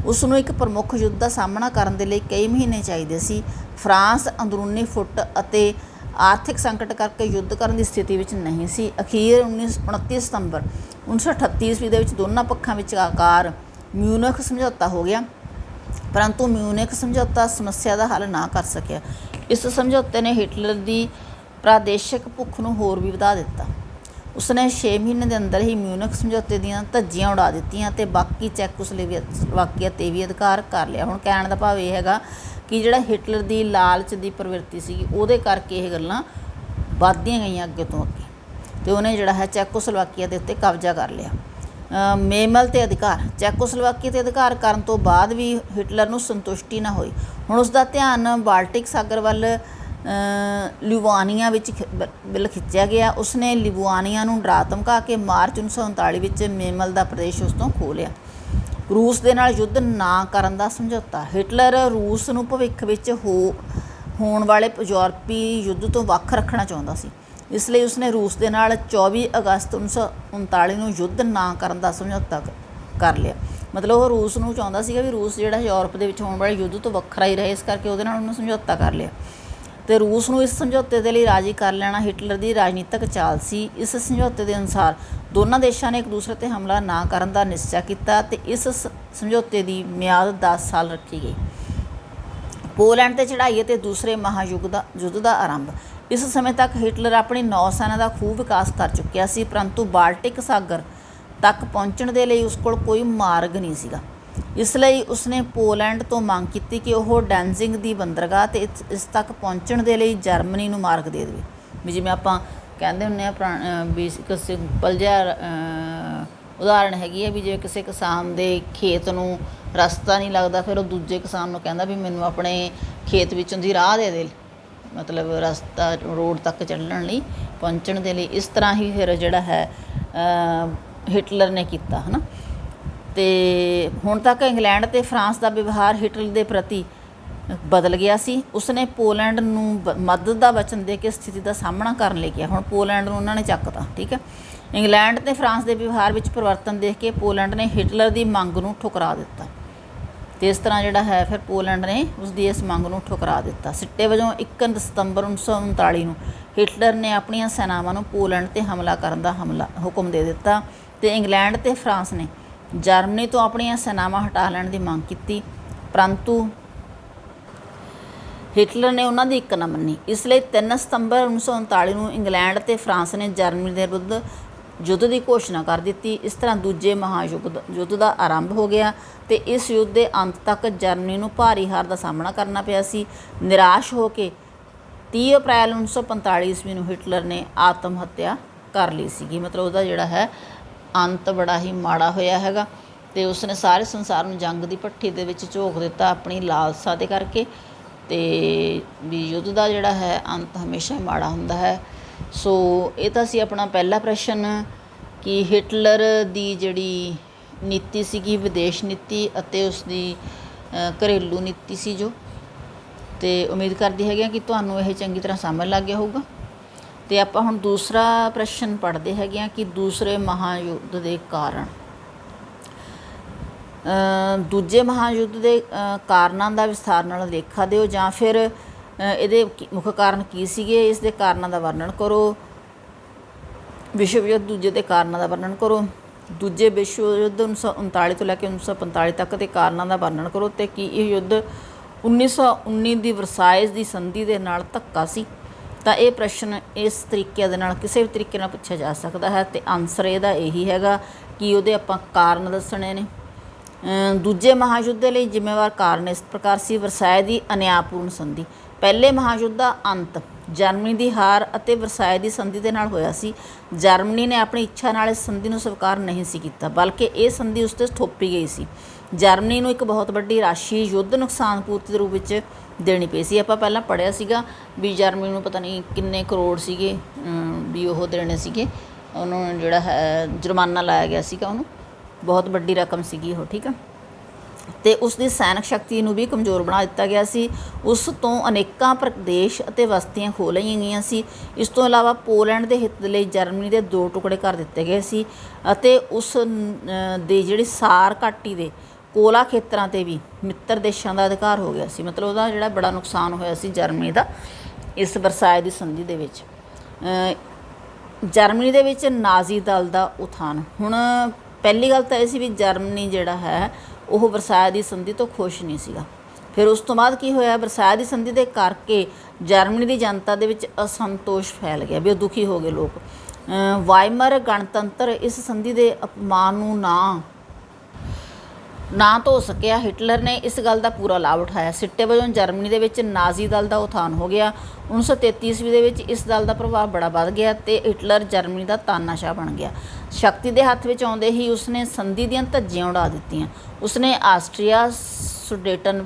ਉਸ ਨੂੰ ਇੱਕ ਪ੍ਰਮੁੱਖ ਯੁੱਧ ਦਾ ਸਾਹਮਣਾ ਕਰਨ ਦੇ ਲਈ ਕਈ ਮਹੀਨੇ ਚਾਹੀਦੇ ਸੀ। ਫਰਾਂਸ ਅੰਦਰੂਨੀ ਫੁੱਟ ਅਤੇ ਆਰਥਿਕ ਸੰਕਟ ਕਰਕੇ ਯੁੱਧ ਕਰਨ ਦੀ ਸਥਿਤੀ ਵਿੱਚ ਨਹੀਂ ਸੀ। ਅਖੀਰ 19 ਸਤੰਬਰ 1938 ਈਸਵੀ ਦੇ ਵਿੱਚ ਦੋਨਾਂ ਪੱਖਾਂ ਵਿੱਚ ਆਕਾਰ ਮਿਊਨਿਖ ਸਮਝੌਤਾ ਹੋ ਗਿਆ, ਪਰੰਤੂ ਮਿਊਨਿਖ ਸਮਝੌਤਾ ਸਮੱਸਿਆ ਦਾ ਹੱਲ ਨਾ ਕਰ ਸਕਿਆ। ਇਸ ਸਮਝੌਤੇ ਨੇ ਹਿਟਲਰ ਦੀ ਪ੍ਰਾਦੇਸ਼ਿਕ ਭੁੱਖ ਨੂੰ ਹੋਰ ਵੀ ਵਧਾ ਦਿੱਤਾ। ਉਸਨੇ 6 ਮਹੀਨੇ ਦੇ ਅੰਦਰ ਹੀ ਮਿਊਨਿਖ ਸਮਝੌਤੇ ਦੀਆਂ ਧੱਜੀਆਂ ਉਡਾ ਦਿੱਤੀਆਂ ਤੇ ਬਾਕੀ ਚੈਕੋਸਲੋਵਾਕੀਆ ਤੇ ਵੀ ਅਧਿਕਾਰ ਕਰ ਲਿਆ। ਹੁਣ ਕਹਿਣ ਦਾ ਭਾਵ ਇਹ ਹੈਗਾ ਕਿ ਜਿਹੜਾ ਹਿਟਲਰ ਦੀ ਲਾਲਚ ਦੀ ਪ੍ਰਵਿਰਤੀ ਸੀਗੀ ਉਹਦੇ ਕਰਕੇ ਇਹ ਗੱਲਾਂ ਵੱਧਦੀਆਂ ਗਈਆਂ ਅੱਗੇ ਤੋਂ ਅੱਗੇ। ਤੇ ਉਹਨੇ ਜਿਹੜਾ ਹੈ ਚੈਕੋਸਲੋਵਾਕੀਆ ਦੇ ਉੱਤੇ ਕਬਜ਼ਾ ਕਰ ਲਿਆ। ਮੇਮਲ ਤੇ ਅਧਿਕਾਰ। ਚੈਕੋਸਲੋਵਾਕੀਆ ਤੇ ਅਧਿਕਾਰ ਕਰਨ ਤੋਂ ਬਾਅਦ ਵੀ ਹਿਟਲਰ ਨੂੰ ਸੰਤੁਸ਼ਟੀ ਨਾ ਹੋਈ। ਹੁਣ ਉਸ ਦਾ ਧਿਆਨ ਬਾਲਟਿਕ ਸਾਗਰ ਵੱਲ ਅ, ਵਿੱਚ ਖਿ- ਖਿੱਚਿਆ ਗਿਆ। ਉਸਨੇ ਲਿਵਾਨੀਆ ਨੂੰ ਡਰਾ ਧਮਕਾ ਕੇ ਮਾਰਚ 1939 ਵਿੱਚ ਮੇਮਲ ਦਾ ਪ੍ਰਦੇਸ਼ ਉਸ ਤੋਂ ਖੋਹ ਲਿਆ। ਰੂਸ ਦੇ ਨਾਲ ਯੁੱਧ ਨਾ ਕਰਨ ਦਾ ਸਮਝੌਤਾ। ਹਿਟਲਰ ਰੂਸ ਨੂੰ ਭਵਿੱਖ ਵਿੱਚ ਹੋ, ਹੋਣ ਵਾਲੇ ਯੂਰਪੀ ਯੁੱਧ ਤੋਂ ਵੱਖ ਰੱਖਣਾ ਚਾਹੁੰਦਾ ਸੀ। ਇਸ ਲਈ ਉਸਨੇ ਰੂਸ ਦੇ ਨਾਲ 24 ਅਗਸਤ 1939 ਨੂੰ ਯੁੱਧ ਨਾ ਕਰਨ ਦਾ ਸਮਝੌਤਾ ਕਰ ਲਿਆ। ਮਤਲਬ ਉਹ ਰੂਸ ਨੂੰ ਚਾਹੁੰਦਾ ਸੀਗਾ ਵੀ ਰੂਸ ਜਿਹੜਾ ਯੂਰਪ ਦੇ ਵਿੱਚ ਹੋਣ ਵਾਲੇ ਯੁੱਧ ਤੋਂ ਵੱਖਰਾ ਹੀ ਰਹੇ, ਇਸ ਕਰਕੇ ਉਹਦੇ ਨਾਲ ਉਹਨੂੰ ਸਮਝੌਤਾ ਕਰ ਲਿਆ। ਤੇ ਰੂਸ ਨੂੰ ਇਸ ਸਮਝੌਤੇ ਦੇ ਲਈ ਰਾਜੀ ਕਰ ਲੈਣਾ ਹਿਟਲਰ ਦੀ ਰਾਜਨੀਤਿਕ ਚਾਲ ਸੀ। ਇਸ ਸਮਝੌਤੇ ਦੇ ਅਨੁਸਾਰ ਦੋਨਾਂ ਦੇਸ਼ਾਂ ਨੇ ਇੱਕ ਦੂਸਰੇ ਤੇ ਹਮਲਾ ਨਾ ਕਰਨ ਦਾ ਨਿਸ਼ਚਾ ਕੀਤਾ ਤੇ ਇਸ ਸ- ਸਮਝੌਤੇ ਦੀ ਮਿਆਦ 10 ਸਾਲ ਰੱਖੀ ਗਈ। ਪੋਲੈਂਡ ਤੇ ਚੜ੍ਹਾਈ ਅਤੇ ਦੂਸਰੇ ਮਹਾਯੁੱਧ ਦਾ, ਯੁੱਧ ਦਾ ਆਰੰਭ। ਇਸ ਸਮੇਂ ਤੱਕ ਹਿਟਲਰ ਆਪਣੀ ਨੌਸੈਨਾ ਦਾ ਖੂਬ ਵਿਕਾਸ ਕਰ ਚੁੱਕਿਆ ਸੀ, ਪਰੰਤੂ ਬਾਲਟਿਕ ਸਾਗਰ ਤੱਕ ਪਹੁੰਚਣ ਦੇ ਲਈ ਉਸ ਕੋਲ ਕੋਈ ਮਾਰਗ ਨਹੀਂ ਸੀਗਾ। ਇਸ ਲਈ ਉਸਨੇ ਪੋਲੈਂਡ ਤੋਂ ਮੰਗ ਕੀਤੀ ਕਿ ਉਹ ਡੈਂਜ਼ਿੰਗ ਦੀ ਬੰਦਰਗਾਹ ਤੇ ਇਸ- ਇਸ ਤੱਕ ਪਹੁੰਚਣ ਦੇ ਲਈ ਜਰਮਨੀ ਨੂੰ ਮਾਰਗ ਦੇ ਦੇਵੇ। ਵੀ ਜਿਵੇਂ ਆਪਾਂ ਕਹਿੰਦੇ ਹੁੰਨੇ ਆ ਪੁਰਾ- ਵੀ ਇੱਕ ਸਿੰਪਲ ਜਿਹਾ ਉਦਾਹਰਣ ਹੈਗੀ ਹੈ ਵੀ ਜੇ ਕਿਸੇ ਕਿਸਾਨ ਦੇ ਖੇਤ ਨੂੰ ਰਸਤਾ ਨਹੀਂ ਲੱਗਦਾ, ਫਿਰ ਉਹ ਦੂਜੇ ਕਿਸਾਨ ਨੂੰ ਕਹਿੰਦਾ ਵੀ ਮੈਨੂੰ ਆਪਣੇ ਖੇਤ ਵਿੱਚੋਂ ਦੀ ਰਾਹ ਦੇ ਦੇ। ਮਤਲਬ ਰਸਤਾ, ਰੋਡ ਤੱਕ ਚੱਲਣ ਲਈ, ਪਹੁੰਚਣ ਦੇ ਲਈ। ਇਸ ਤਰ੍ਹਾਂ ਹੀ ਫਿਰ ਜਿਹੜਾ ਹੈ ਹਿਟਲਰ ਨੇ ਕੀਤਾ, ਹਨਾ? ਤੇ ਹੁਣ ਤੱਕ ਇੰਗਲੈਂਡ ਤੇ ਫਰਾਂਸ ਦਾ ਵਿਵਹਾਰ ਹਿਟਲਰ ਦੇ ਪ੍ਰਤੀ ਬਦਲ ਗਿਆ ਸੀ। ਉਸਨੇ ਪੋਲੈਂਡ ਨੂੰ ਬ- ਮਦਦ ਦਾ ਵਚਨ ਦੇ ਕੇ ਸਥਿਤੀ ਦਾ ਸਾਹਮਣਾ ਕਰਨ ਲਈ ਕਿਹਾ। ਹੁਣ ਪੋਲੈਂਡ ਨੂੰ ਉਹਨਾਂ ਨੇ ਚੱਕਤਾ ਠੀਕ ਹੈ? ਇੰਗਲੈਂਡ ਤੇ ਫਰਾਂਸ ਦੇ ਵਿਵਹਾਰ ਵਿੱਚ ਪਰਿਵਰਤਨ ਦੇਖ ਕੇ ਪੋਲੈਂਡ ਨੇ ਹਿਟਲਰ ਦੀ ਮੰਗ ਨੂੰ ਠੁਕਰਾ ਦਿੱਤਾ। ਤੇ ਇਸ ਤਰ੍ਹਾਂ ਜਿਹੜਾ ਹੈ ਫਿਰ ਪੋਲੈਂਡ ਨੇ ਉਸ ਦੀ ਇਸ ਮੰਗ ਨੂੰ ਠੁਕਰਾ ਦਿੱਤਾ। ਸਿੱਟੇ ਵਜੋਂ 1 ਸਤੰਬਰ 1939 ਨੂੰ ਹਿਟਲਰ ਨੇ ਆਪਣੀਆਂ ਸੈਨਾਵਾਂ ਨੂੰ ਪੋਲੈਂਡ ਤੇ ਹਮਲਾ ਕਰਨ ਦਾ ਹਮਲਾ ਹੁਕਮ ਦੇ ਦਿੱਤਾ ਤੇ ਇੰਗਲੈਂਡ ਤੇ ਫਰਾਂਸ ਨੇ ਜਰਮਨੀ ਤੋਂ ਆਪਣੀਆਂ ਸੈਨਾਵਾਂ ਹਟਾ ਲੈਣ ਦੀ ਮੰਗ ਕੀਤੀ, ਪਰੰਤੂ ਹਿਟਲਰ ਨੇ ਉਹਨਾਂ ਦੀ ਇੱਕ ਨਾ ਮੰਨੀ। ਇਸ ਲਈ 3 ਸਤੰਬਰ 1939 ਨੂੰ ਇੰਗਲੈਂਡ ਤੇ ਫਰਾਂਸ ਨੇ ਜਰਮਨੀ ਦੇ ਵਿਰੁੱਧ ਯੁੱਧ ਦੀ ਘੋਸ਼ਣਾ ਕਰ ਦਿੱਤੀ। ਇਸ ਤਰ੍ਹਾਂ ਦੂਜੇ ਮਹਾਯੁੱਧ ਯੁੱਧ ਦਾ ਆਰੰਭ ਹੋ ਗਿਆ ਤੇ ਇਸ ਯੁੱਧ ਦੇ ਅੰਤ ਤੱਕ ਜਰਮਨੀ ਨੂੰ ਭਾਰੀ ਹਾਰ ਦਾ ਸਾਹਮਣਾ ਕਰਨਾ ਪਿਆ ਸੀ। ਨਿਰਾਸ਼ ਹੋ ਕੇ 30 ਅਪ੍ਰੈਲ 1945 ਈਸਵੀ ਨੂੰ ਹਿਟਲਰ ਨੇ ਆਤਮ ਹੱਤਿਆ ਕਰ ਲਈ ਸੀਗੀ। ਮਤਲਬ ਉਹਦਾ ਜਿਹੜਾ ਹੈ ਅੰਤ ਬੜਾ ਹੀ ਮਾੜਾ ਹੋਇਆ ਹੈਗਾ ਤੇ ਉਸਨੇ ਸਾਰੇ ਸੰਸਾਰ ਨੂੰ ਜੰਗ ਦੀ ਭੱਠੀ ਦੇ ਵਿੱਚ ਝੋਕ ਦਿੱਤਾ ਆਪਣੀ ਲਾਲਸਾ ਦੇ ਕਰਕੇ ਤੇ ਵੀ ਯੁੱਧ ਦਾ ਜਿਹੜਾ ਹੈ ਅੰਤ ਹਮੇਸ਼ਾ ਹੀ ਮਾੜਾ ਹੁੰਦਾ ਹੈ। ਸੋ ਇਹ ਤਾਂ ਸੀ ਆਪਣਾ ਪਹਿਲਾ ਪ੍ਰਸ਼ਨ ਕਿ ਹਿਟਲਰ ਦੀ ਜਿਹੜੀ ਨੀਤੀ ਸੀਗੀ, ਵਿਦੇਸ਼ ਨੀਤੀ ਅਤੇ ਉਸ ਦੀ ਘਰੇਲੂ ਨੀਤੀ ਸੀ ਜੋ। ਤੇ ਉਮੀਦ ਕਰਦੀ ਹੈਗੇ ਹਾਂ ਕਿ ਤੁਹਾਨੂੰ ਇਹ ਚੰਗੀ ਤਰ੍ਹਾਂ ਸਮਝ ਲੱਗ ਗਿਆ ਹੋਊਗਾ। ਤੇ ਆਪਾਂ ਹੁਣ ਦੂਸਰਾ ਪ੍ਰਸ਼ਨ ਪੜ੍ਹਦੇ ਹੈਗੇ ਹਾਂ ਕਿ ਦੂਸਰੇ ਮਹਾਯੁੱਧ ਦੇ ਕਾਰਨ। ਦੂਜੇ ਮਹਾਯੁੱਧ ਦੇ ਕਾਰਨਾਂ ਦਾ ਵਿਸਥਾਰ ਨਾਲ ਲੇਖਾ ਦਿਓ ਜਾਂ ਫਿਰ ਇਹਦੇ ਮੁੱਖ ਕਾਰਨ ਕੀ ਸੀਗੇ, ਇਸ ਦੇ ਕਾਰਨਾਂ ਦਾ ਵਰਣਨ ਕਰੋ। ਵਿਸ਼ਵ ਯੁੱਧ ਦੂਜੇ ਦੇ ਕਾਰਨਾਂ ਦਾ ਵਰਣਨ ਕਰੋ। ਦੂਜੇ ਵਿਸ਼ਵ ਯੁੱਧ 1939 ਤੋਂ ਲੈ ਕੇ 1945 ਤੱਕ ਦੇ ਕਾਰਨਾਂ ਦਾ ਵਰਣਨ ਕਰੋ ਤੇ ਕੀ ਇਹ ਯੁੱਧ 1919 ਦੀ ਵਰਸਾਇਜ਼ ਦੀ ਸੰਧੀ ਦੇ ਨਾਲ ਧੱਕਾ ਸੀ? ਤਾਂ ਇਹ ਪ੍ਰਸ਼ਨ ਇਸ ਤਰੀਕੇ ਦੇ ਨਾਲ ਕਿਸੇ ਵੀ ਤਰੀਕੇ ਨਾਲ ਪੁੱਛਿਆ ਜਾ ਸਕਦਾ ਹੈ ਤੇ ਆਨਸਰ ਇਹਦਾ ਇਹੀ ਹੈਗਾ ਕਿ ਉਹਦੇ ਆਪਾਂ ਕਾਰਨ ਦੱਸਣੇ ਨੇ। ਦੂਜੇ ਮਹਾਯੁੱਧ ਦੇ ਲਈ ਜ਼ਿੰਮੇਵਾਰ ਕਾਰਨ ਇਸ ਪ੍ਰਕਾਰ ਸੀ, ਵਰਸਾਏ ਦੀ ਅਨਿਆਪੂਰਨ ਸੰਧੀ। ਪਹਿਲੇ ਮਹਾਯੁੱਧ ਦਾ ਅੰਤ ਜਰਮਨੀ ਦੀ ਹਾਰ ਅਤੇ ਵਰਸਾਏ ਦੀ ਸੰਧੀ ਦੇ ਨਾਲ ਹੋਇਆ ਸੀ। ਜਰਮਨੀ ਨੇ ਆਪਣੀ ਇੱਛਾ ਨਾਲ ਇਸ ਸੰਧੀ ਨੂੰ ਸਵੀਕਾਰ ਨਹੀਂ ਸੀ ਕੀਤਾ, ਬਲਕਿ ਇਹ ਸੰਧੀ ਉਸ ਤੇ ਥੋਪੀ ਗਈ ਸੀ। ਜਰਮਨੀ ਨੂੰ ਇੱਕ ਬਹੁਤ ਵੱਡੀ ਰਾਸ਼ੀ ਯੁੱਧ ਨੁਕਸਾਨ ਪੂਰਤੀ ਦੇ ਰੂਪ ਵਿੱਚ ਦੇਣੀ ਪਈ ਸੀ। ਆਪਾਂ ਪਹਿਲਾਂ ਪੜਿਆ ਸੀਗਾ ਵੀ ਜਰਮਨੀ ਨੂੰ ਪਤਾ ਨਹੀਂ ਕਿੰਨੇ ਕਰੋੜ ਸੀਗੇ ਵੀ ਉਹ ਦੇਣੇ ਸੀਗੇ। ਉਹਨੂੰ ਜਿਹੜਾ ਹੈ ਜੁਰਮਾਨਾ ਲਾਇਆ ਗਿਆ ਸੀਗਾ ਉਹਨੂੰ। ਬਹੁਤ ਵੱਡੀ ਰਕਮ ਸੀਗੀ ਉਹ ਠੀਕ ਆ? ਤੇ ਉਸ ਦੀ ਸੈਨਿਕ ਸ਼ਕਤੀ ਨੂੰ ਵੀ ਕਮਜ਼ੋਰ ਬਣਾ ਦਿੱਤਾ ਗਿਆ ਸੀ। ਉਸ ਤੋਂ ਅਨੇਕਾਂ ਪ੍ਰਦੇਸ਼ ਅਤੇ ਬਸਤੀਆਂ ਖੋਹ ਲਈਆਂ ਗਈਆਂ ਸੀ। ਇਸ ਤੋਂ ਇਲਾਵਾ ਪੋਲੈਂਡ ਦੇ ਹਿੱਤ ਲਈ ਜਰਮਨੀ ਦੇ ਦੋ ਟੁਕੜੇ ਕਰ ਦਿੱਤੇ ਗਏ ਸੀ ਅਤੇ ਉਸ ਅ, ਦੇ ਜਿਹੜੀ ਸਾਰ ਘਾਟੀ ਦੇ ਕੋਲਾ ਖੇਤਰਾਂ ਤੇ ਵੀ ਮਿੱਤਰ ਦੇਸ਼ਾਂ ਦਾ ਅਧਿਕਾਰ ਹੋ ਗਿਆ ਸੀ। ਮਤਲਬ ਉਹਦਾ ਜਿਹੜਾ ਬੜਾ ਨੁਕਸਾਨ ਹੋਇਆ ਸੀ ਜਰਮਨੀ ਦਾ ਇਸ ਵਰਸਾਏ ਦੀ ਸੰਧੀ ਦੇ ਵਿੱਚ। ਜਰਮਨੀ ਦੇ ਵਿੱਚ ਨਾਜ਼ੀ ਦਲ ਦਾ ਉਥਾਨ ਹੁਣ ਪਹਿਲੀ ਗੱਲ ਤਾਂ ਇਹ ਸੀ ਵੀ ਜਰਮਨੀ ਜਿਹੜਾ ਹੈ ਉਹ ਵਰਸਾਏ ਦੀ ਸੰਧੀ ਤੋਂ ਖੁਸ਼ ਨਹੀਂ ਸੀਗਾ। ਫਿਰ ਉਸ ਤੋਂ ਬਾਅਦ ਕੀ ਹੋਇਆ? ਵਰਸਾਏ ਦੀ ਸੰਧੀ ਦੇ ਕਰਕੇ ਜਰਮਨੀ ਦੀ ਜਨਤਾ ਦੇ ਵਿੱਚ ਅਸੰਤੋਸ਼ ਫੈਲ ਗਿਆ ਵੀ ਉਹ ਦੁਖੀ ਹੋ ਗਏ ਲੋਕ। ਅ, ਵਾਈਮਰ ਗਣਤੰਤਰ ਇਸ ਸੰਧੀ ਦੇ ਅਪਮਾਨ ਨੂੰ ਨਾ ਨਾ ਧੋ ਸਕਿਆ। ਹਿਟਲਰ ਨੇ ਇਸ ਗੱਲ ਦਾ ਪੂਰਾ ਲਾਭ ਉਠਾਇਆ। ਸਿੱਟੇ ਵਜੋਂ ਜਰਮਨੀ ਦੇ ਵਿੱਚ ਨਾਜ਼ੀ ਦਲ ਦਾ ਉਥਾਨ ਹੋ ਗਿਆ। 1933 ਈਸਵੀ ਦੇ ਵਿੱਚ ਇਸ ਦਲ ਦਾ ਪ੍ਰਭਾਵ ਬੜਾ ਵੱਧ ਗਿਆ ਤੇ ਹਿਟਲਰ ਜਰਮਨੀ ਦਾ ਤਾਨਾਸ਼ਾਹ ਬਣ ਗਿਆ। ਸ਼ਕਤੀ ਦੇ ਹੱਥ ਵਿੱਚ ਆਉਂਦੇ ਹੀ ਉਸਨੇ ਸੰਧੀ ਦੀਆਂ ਧੱਜੀਆਂ ਉਡਾ ਦਿੱਤੀਆਂ। ਉਸਨੇ ਆਸਟਰੀਆ, ਸੁਡੇਟਨ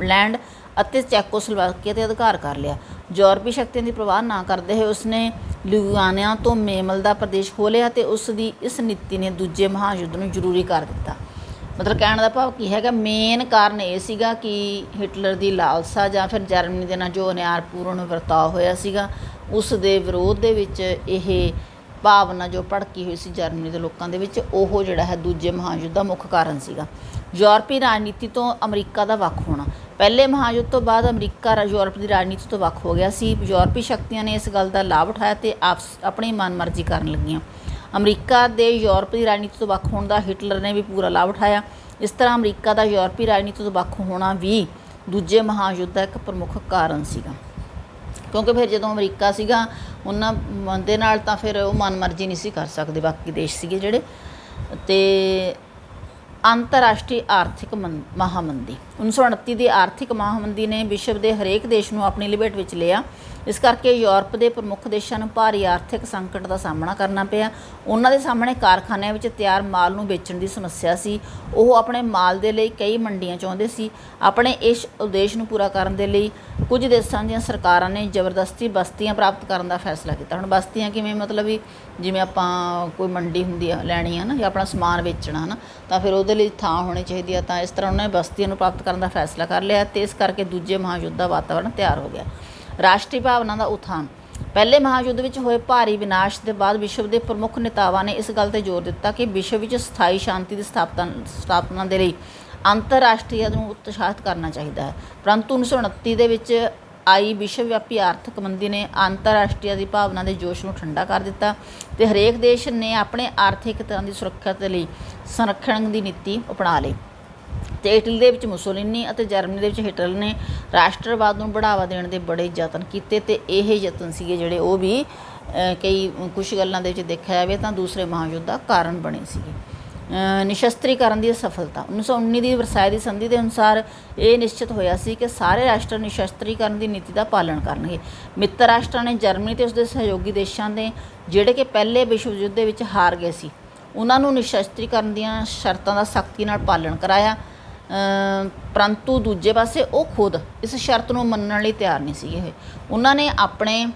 ਲੈਂਡ ਅਤੇ ਚੈਕੋਸਲੋਵਾਕੀਆ ਤੇ ਅਧਿਕਾਰ ਕਰ ਲਿਆ। ਯੂਰਪੀ ਸ਼ਕਤੀਆਂ ਦੀ ਪ੍ਰਵਾਹ ਨਾ ਕਰਦੇ ਹੋਏ ਉਸਨੇ ਲਿਗੁਆਨੀਆ ਤੋਂ ਮੇਮਲ ਦਾ ਪ੍ਰਦੇਸ਼ ਖੋਲ੍ਹਿਆ ਲਿਆ ਤੇ ਉਸ ਦੀ ਇਸ ਨੀਤੀ ਨੇ ਦੂਜੇ ਮਹਾਯੁੱਧ ਨੂੰ ਜ਼ਰੂਰੀ ਕਰ ਦਿੱਤਾ। ਮਤਲਬ ਕਹਿਣ ਦਾ ਭਾਵ ਕੀ ਹੈਗਾ ਮੇਨ ਕਾਰਨ ਇਹ ਸੀਗਾ ਕਿ ਹਿਟਲਰ ਦੀ ਲਾਲਸਾ ਜਾਂ ਫਿਰ ਜਰਮਨੀ ਦੇ ਨਾਲ ਜੋ ਅਨਿਆਰਪੂਰਨ ਵਰਤਾਓ ਹੋਇਆ ਸੀਗਾ, ਉਸ ਦੇ ਵਿਰੋਧ ਦੇ ਵਿੱਚ ਇਹ ਭਾਵਨਾ ਜੋ ਭੜਕੀ ਹੋਈ ਸੀ ਜਰਮਨੀ ਦੇ ਲੋਕਾਂ ਦੇ ਵਿੱਚ, ਉਹ ਜਿਹੜਾ ਹੈ ਦੂਜੇ ਮਹਾਂਯੁੱਧ ਦਾ ਮੁੱਖ ਕਾਰਨ ਸੀਗਾ। ਯੂਰਪੀ ਰਾਜਨੀਤੀ ਤੋਂ ਅਮਰੀਕਾ ਦਾ ਵੱਖ ਹੋਣਾ। ਪਹਿਲੇ ਮਹਾਯੁੱਧ ਤੋਂ ਬਾਅਦ ਅਮਰੀਕਾ ਯੂਰਪ ਦੀ ਰਾਜਨੀਤੀ ਤੋਂ ਵੱਖ ਹੋ ਗਿਆ ਸੀ। ਯੂਰਪੀ ਸ਼ਕਤੀਆਂ ਨੇ ਇਸ ਗੱਲ ਦਾ ਲਾਭ ਉਠਾਇਆ ਤੇ ਆਪਸ, ਆਪਣੀ ਮਨਮਰਜ਼ੀ ਕਰਨ ਲੱਗੀਆਂ। ਅਮਰੀਕਾ ਦੇ ਯੂਰਪ ਦੀ ਰਾਜਨੀਤੀ ਤੋਂ ਵੱਖ ਹੋਣ ਦਾ ਹਿਟਲਰ ਨੇ ਵੀ ਪੂਰਾ ਲਾਭ ਉਠਾਇਆ। ਇਸ ਤਰ੍ਹਾਂ ਅਮਰੀਕਾ ਦਾ ਯੂਰਪੀ ਰਾਜਨੀਤੀ ਤੋਂ ਵੱਖ ਹੋਣਾ ਵੀ ਦੂਜੇ ਮਹਾਯੁੱਧ ਦਾ ਇੱਕ ਪ੍ਰਮੁੱਖ ਕਾਰਨ ਸੀਗਾ। ਕਿਉਂਕਿ ਫਿਰ ਜਦੋਂ ਅਮਰੀਕਾ ਸੀਗਾ, ਉਹਨਾਂ ਦੇ ਨਾਲ ਤਾਂ ਫਿਰ ਉਹ ਮਨਮਰਜ਼ੀ ਨਹੀਂ ਸੀ ਕਰ ਸਕਦੇ, ਬਾਕੀ ਦੇਸ਼ ਸੀਗੇ ਜਿਹੜੇ। ਤੇ ਅੰਤਰਰਾਸ਼ਟਰੀ ਆਰਥਿਕ ਮੰ- ਮਹਾਮੰਦੀ। 1929 ਦੀ ਆਰਥਿਕ ਮਹਾਮੰਦੀ ਨੇ ਵਿਸ਼ਵ ਦੇ ਹਰੇਕ ਦੇਸ਼ ਨੂੰ ਆਪਣੀ ਲਪੇਟ ਵਿੱਚ ਲਿਆ। ਇਸ ਕਰਕੇ ਯੂਰਪ ਦੇ ਪ੍ਰਮੁੱਖ ਦੇਸ਼ਾਂ ਨੂੰ ਭਾਰੀ ਆਰਥਿਕ ਸੰਕਟ ਦਾ ਸਾਹਮਣਾ ਕਰਨਾ ਪਿਆ। ਉਹਨਾਂ ਦੇ ਸਾਹਮਣੇ ਕਾਰਖਾਨਿਆਂ ਵਿੱਚ ਤਿਆਰ ਮਾਲ ਨੂੰ ਵੇਚਣ ਦੀ ਸਮੱਸਿਆ ਸੀ। ਉਹ ਆਪਣੇ ਮਾਲ ਦੇ ਲਈ ਕਈ ਮੰਡੀਆਂ ਚਾਹੁੰਦੇ ਸੀ। ਆਪਣੇ ਇਸ ਉਦੇਸ਼ ਨੂੰ ਪੂਰਾ ਕਰਨ ਦੇ ਲਈ ਕੁਝ ਦੇਸ਼ਾਂ ਦੀਆਂ ਸਰਕਾਰਾਂ ਨੇ ਜ਼ਬਰਦਸਤੀ ਬਸਤੀਆਂ ਪ੍ਰਾਪਤ ਕਰਨ ਦਾ ਫੈਸਲਾ ਕੀਤਾ। ਹੁਣ ਬਸਤੀਆਂ ਕਿਵੇਂ ਮਤਲਬ ਵੀ ਜਿਵੇਂ ਆਪਾਂ ਕੋਈ ਮੰਡੀ ਹੁੰਦੀ ਆ ਲੈਣੀ ਆ ਨਾ ਜਾਂ ਆਪਣਾ ਸਮਾਨ ਵੇਚਣਾ ਹਨਾ ਤਾਂ ਫਿਰ ਉਹਦੇ ਲਈ ਥਾਂ ਹੋਣੀ ਚਾਹੀਦੀ ਆ। ਤਾਂ ਇਸ ਤਰ੍ਹਾਂ ਉਹਨਾਂ ਨੇ ਬਸਤੀਆਂ ਨੂੰ ਪ੍ਰਾਪਤ ਕਰਨ ਦਾ ਫੈਸਲਾ ਕਰ ਲਿਆ ਤੇ ਇਸ ਕਰਕੇ ਦੂਜੇ ਮਹਾਯੁੱਧ ਦਾ ਵਾਤਾਵਰਣ ਤਿਆਰ ਹੋ ਗਿਆ। ਰਾਸ਼ਟਰੀ ਭਾਵਨਾ ਦਾ ਉਥਾਨ। ਪਹਿਲੇ ਮਹਾਯੁੱਧ ਵਿੱਚ ਹੋਏ ਭਾਰੀ ਵਿਨਾਸ਼ ਦੇ ਬਾਅਦ ਵਿਸ਼ਵ ਦੇ ਪ੍ਰਮੁੱਖ ਨੇਤਾਵਾਂ ਨੇ ਇਸ ਗੱਲ ਤੇ ਜ਼ੋਰ ਦਿੱਤਾ ਕਿ ਵਿਸ਼ਵ ਵਿੱਚ ਸਥਾਈ ਸ਼ਾਂਤੀ ਦੀ ਸਥਾਪਨਾ ਸਥਾਪਨਾ ਦੇ ਲਈ ਅੰਤਰਰਾਸ਼ਟਰੀ ਨੂੰ ਉਤਸ਼ਾਹਿਤ ਕਰਨਾ ਚਾਹੀਦਾ ਹੈ। ਪਰੰਤੂ 1929 ਦੇ ਵਿੱਚ ਆਈ ਵਿਸ਼ਵ ਵਿਆਪੀ ਆਰਥਿਕ ਮੰਦੀ ਨੇ ਅੰਤਰਰਾਸ਼ਟਰੀ ਦੀ ਭਾਵਨਾ ਦੇ ਜੋਸ਼ ਨੂੰ ਠੰਡਾ ਕਰ ਦਿੱਤਾ ਤੇ ਹਰੇਕ ਦੇਸ਼ ਨੇ ਆਪਣੇ ਆਰਥਿਕ ਹਿੱਤਾਂ ਦੀ ਸੁਰੱਖਿਆ ਦੇ ਲਈ ਸੰਰਖਣ ਦੀ ਨੀਤੀ ਅਪਣਾ ਲਈ। ਤੇ ਇਟਲੀ ਦੇ ਵਿੱਚ ਮੁਸੋਲਿਨੀ ਅਤੇ ਜਰਮਨੀ ਦੇ ਵਿੱਚ ਹਿਟਲਰ ਨੇ ਰਾਸ਼ਟਰਵਾਦ ਨੂੰ ਬੜਾਵਾ ਦੇਣ ਦੇ ਬੜੇ ਯਤਨ ਕੀਤੇ ਤੇ ਇਹ ਯਤਨ ਸੀਗੇ ਜਿਹੜੇ ਉਹ ਵੀ ਕਈ ਕੁਝ ਗੱਲਾਂ ਦੇ ਵਿੱਚ ਦੇਖਿਆ ਜਾਵੇ ਤਾਂ ਦੂਸਰੇ ਮਹਾਯੁੱਧ ਦਾ ਕਾਰਨ ਬਣੀ ਸੀਗੀ। ਅ, ਨਿਸ਼ਸਤਰੀਕਰਨ ਦੀ ਸਫਲਤਾ। 1919 ਦੀ ਵਰਸਾਏ ਦੀ ਸੰਧੀ ਦੇ ਅਨੁਸਾਰ ਇਹ ਨਿਸ਼ਚਿਤ ਹੋਇਆ ਸੀ ਕਿ ਸਾਰੇ ਰਾਸ਼ਟਰ ਨਿਸ਼ਸਤਰੀਕਰਨ ਦੀ ਨੀਤੀ ਦਾ ਪਾਲਣ ਕਰਨਗੇ। ਮਿੱਤਰ ਰਾਸ਼ਟਰਾਂ ਨੇ ਜਰਮਨੀ ਤੇ ਉਸਦੇ ਸਹਿਯੋਗੀ ਦੇਸ਼ਾਂ ਦੇ ਜਿਹੜੇ ਕਿ ਪਹਿਲੇ ਵਿਸ਼ਵ ਯੁੱਧ ਦੇ ਵਿੱਚ ਹਾਰ ਗਏ ਸੀ ਉਹਨਾਂ ਨੂੰ ਨਿਸ਼ਸਤਰੀਕਰਨ ਦੀਆਂ ਸ਼ਰਤਾਂ ਦਾ ਸਖਤੀ ਨਾਲ ਪਾਲਣ ਕਰਾਇਆ। ਪਰੰਤੂ ਦੂਜੇ ਪਾਸੇ ਉਹ ਖੁਦ ਇਸ ਸ਼ਰਤ ਨੂੰ ਮੰਨਣ ਲਈ ਤਿਆਰ ਨਹੀਂ ਸੀਗੇ ਹੋਏ ਉਹਨਾਂ ਨੇ ਆਪਣੇ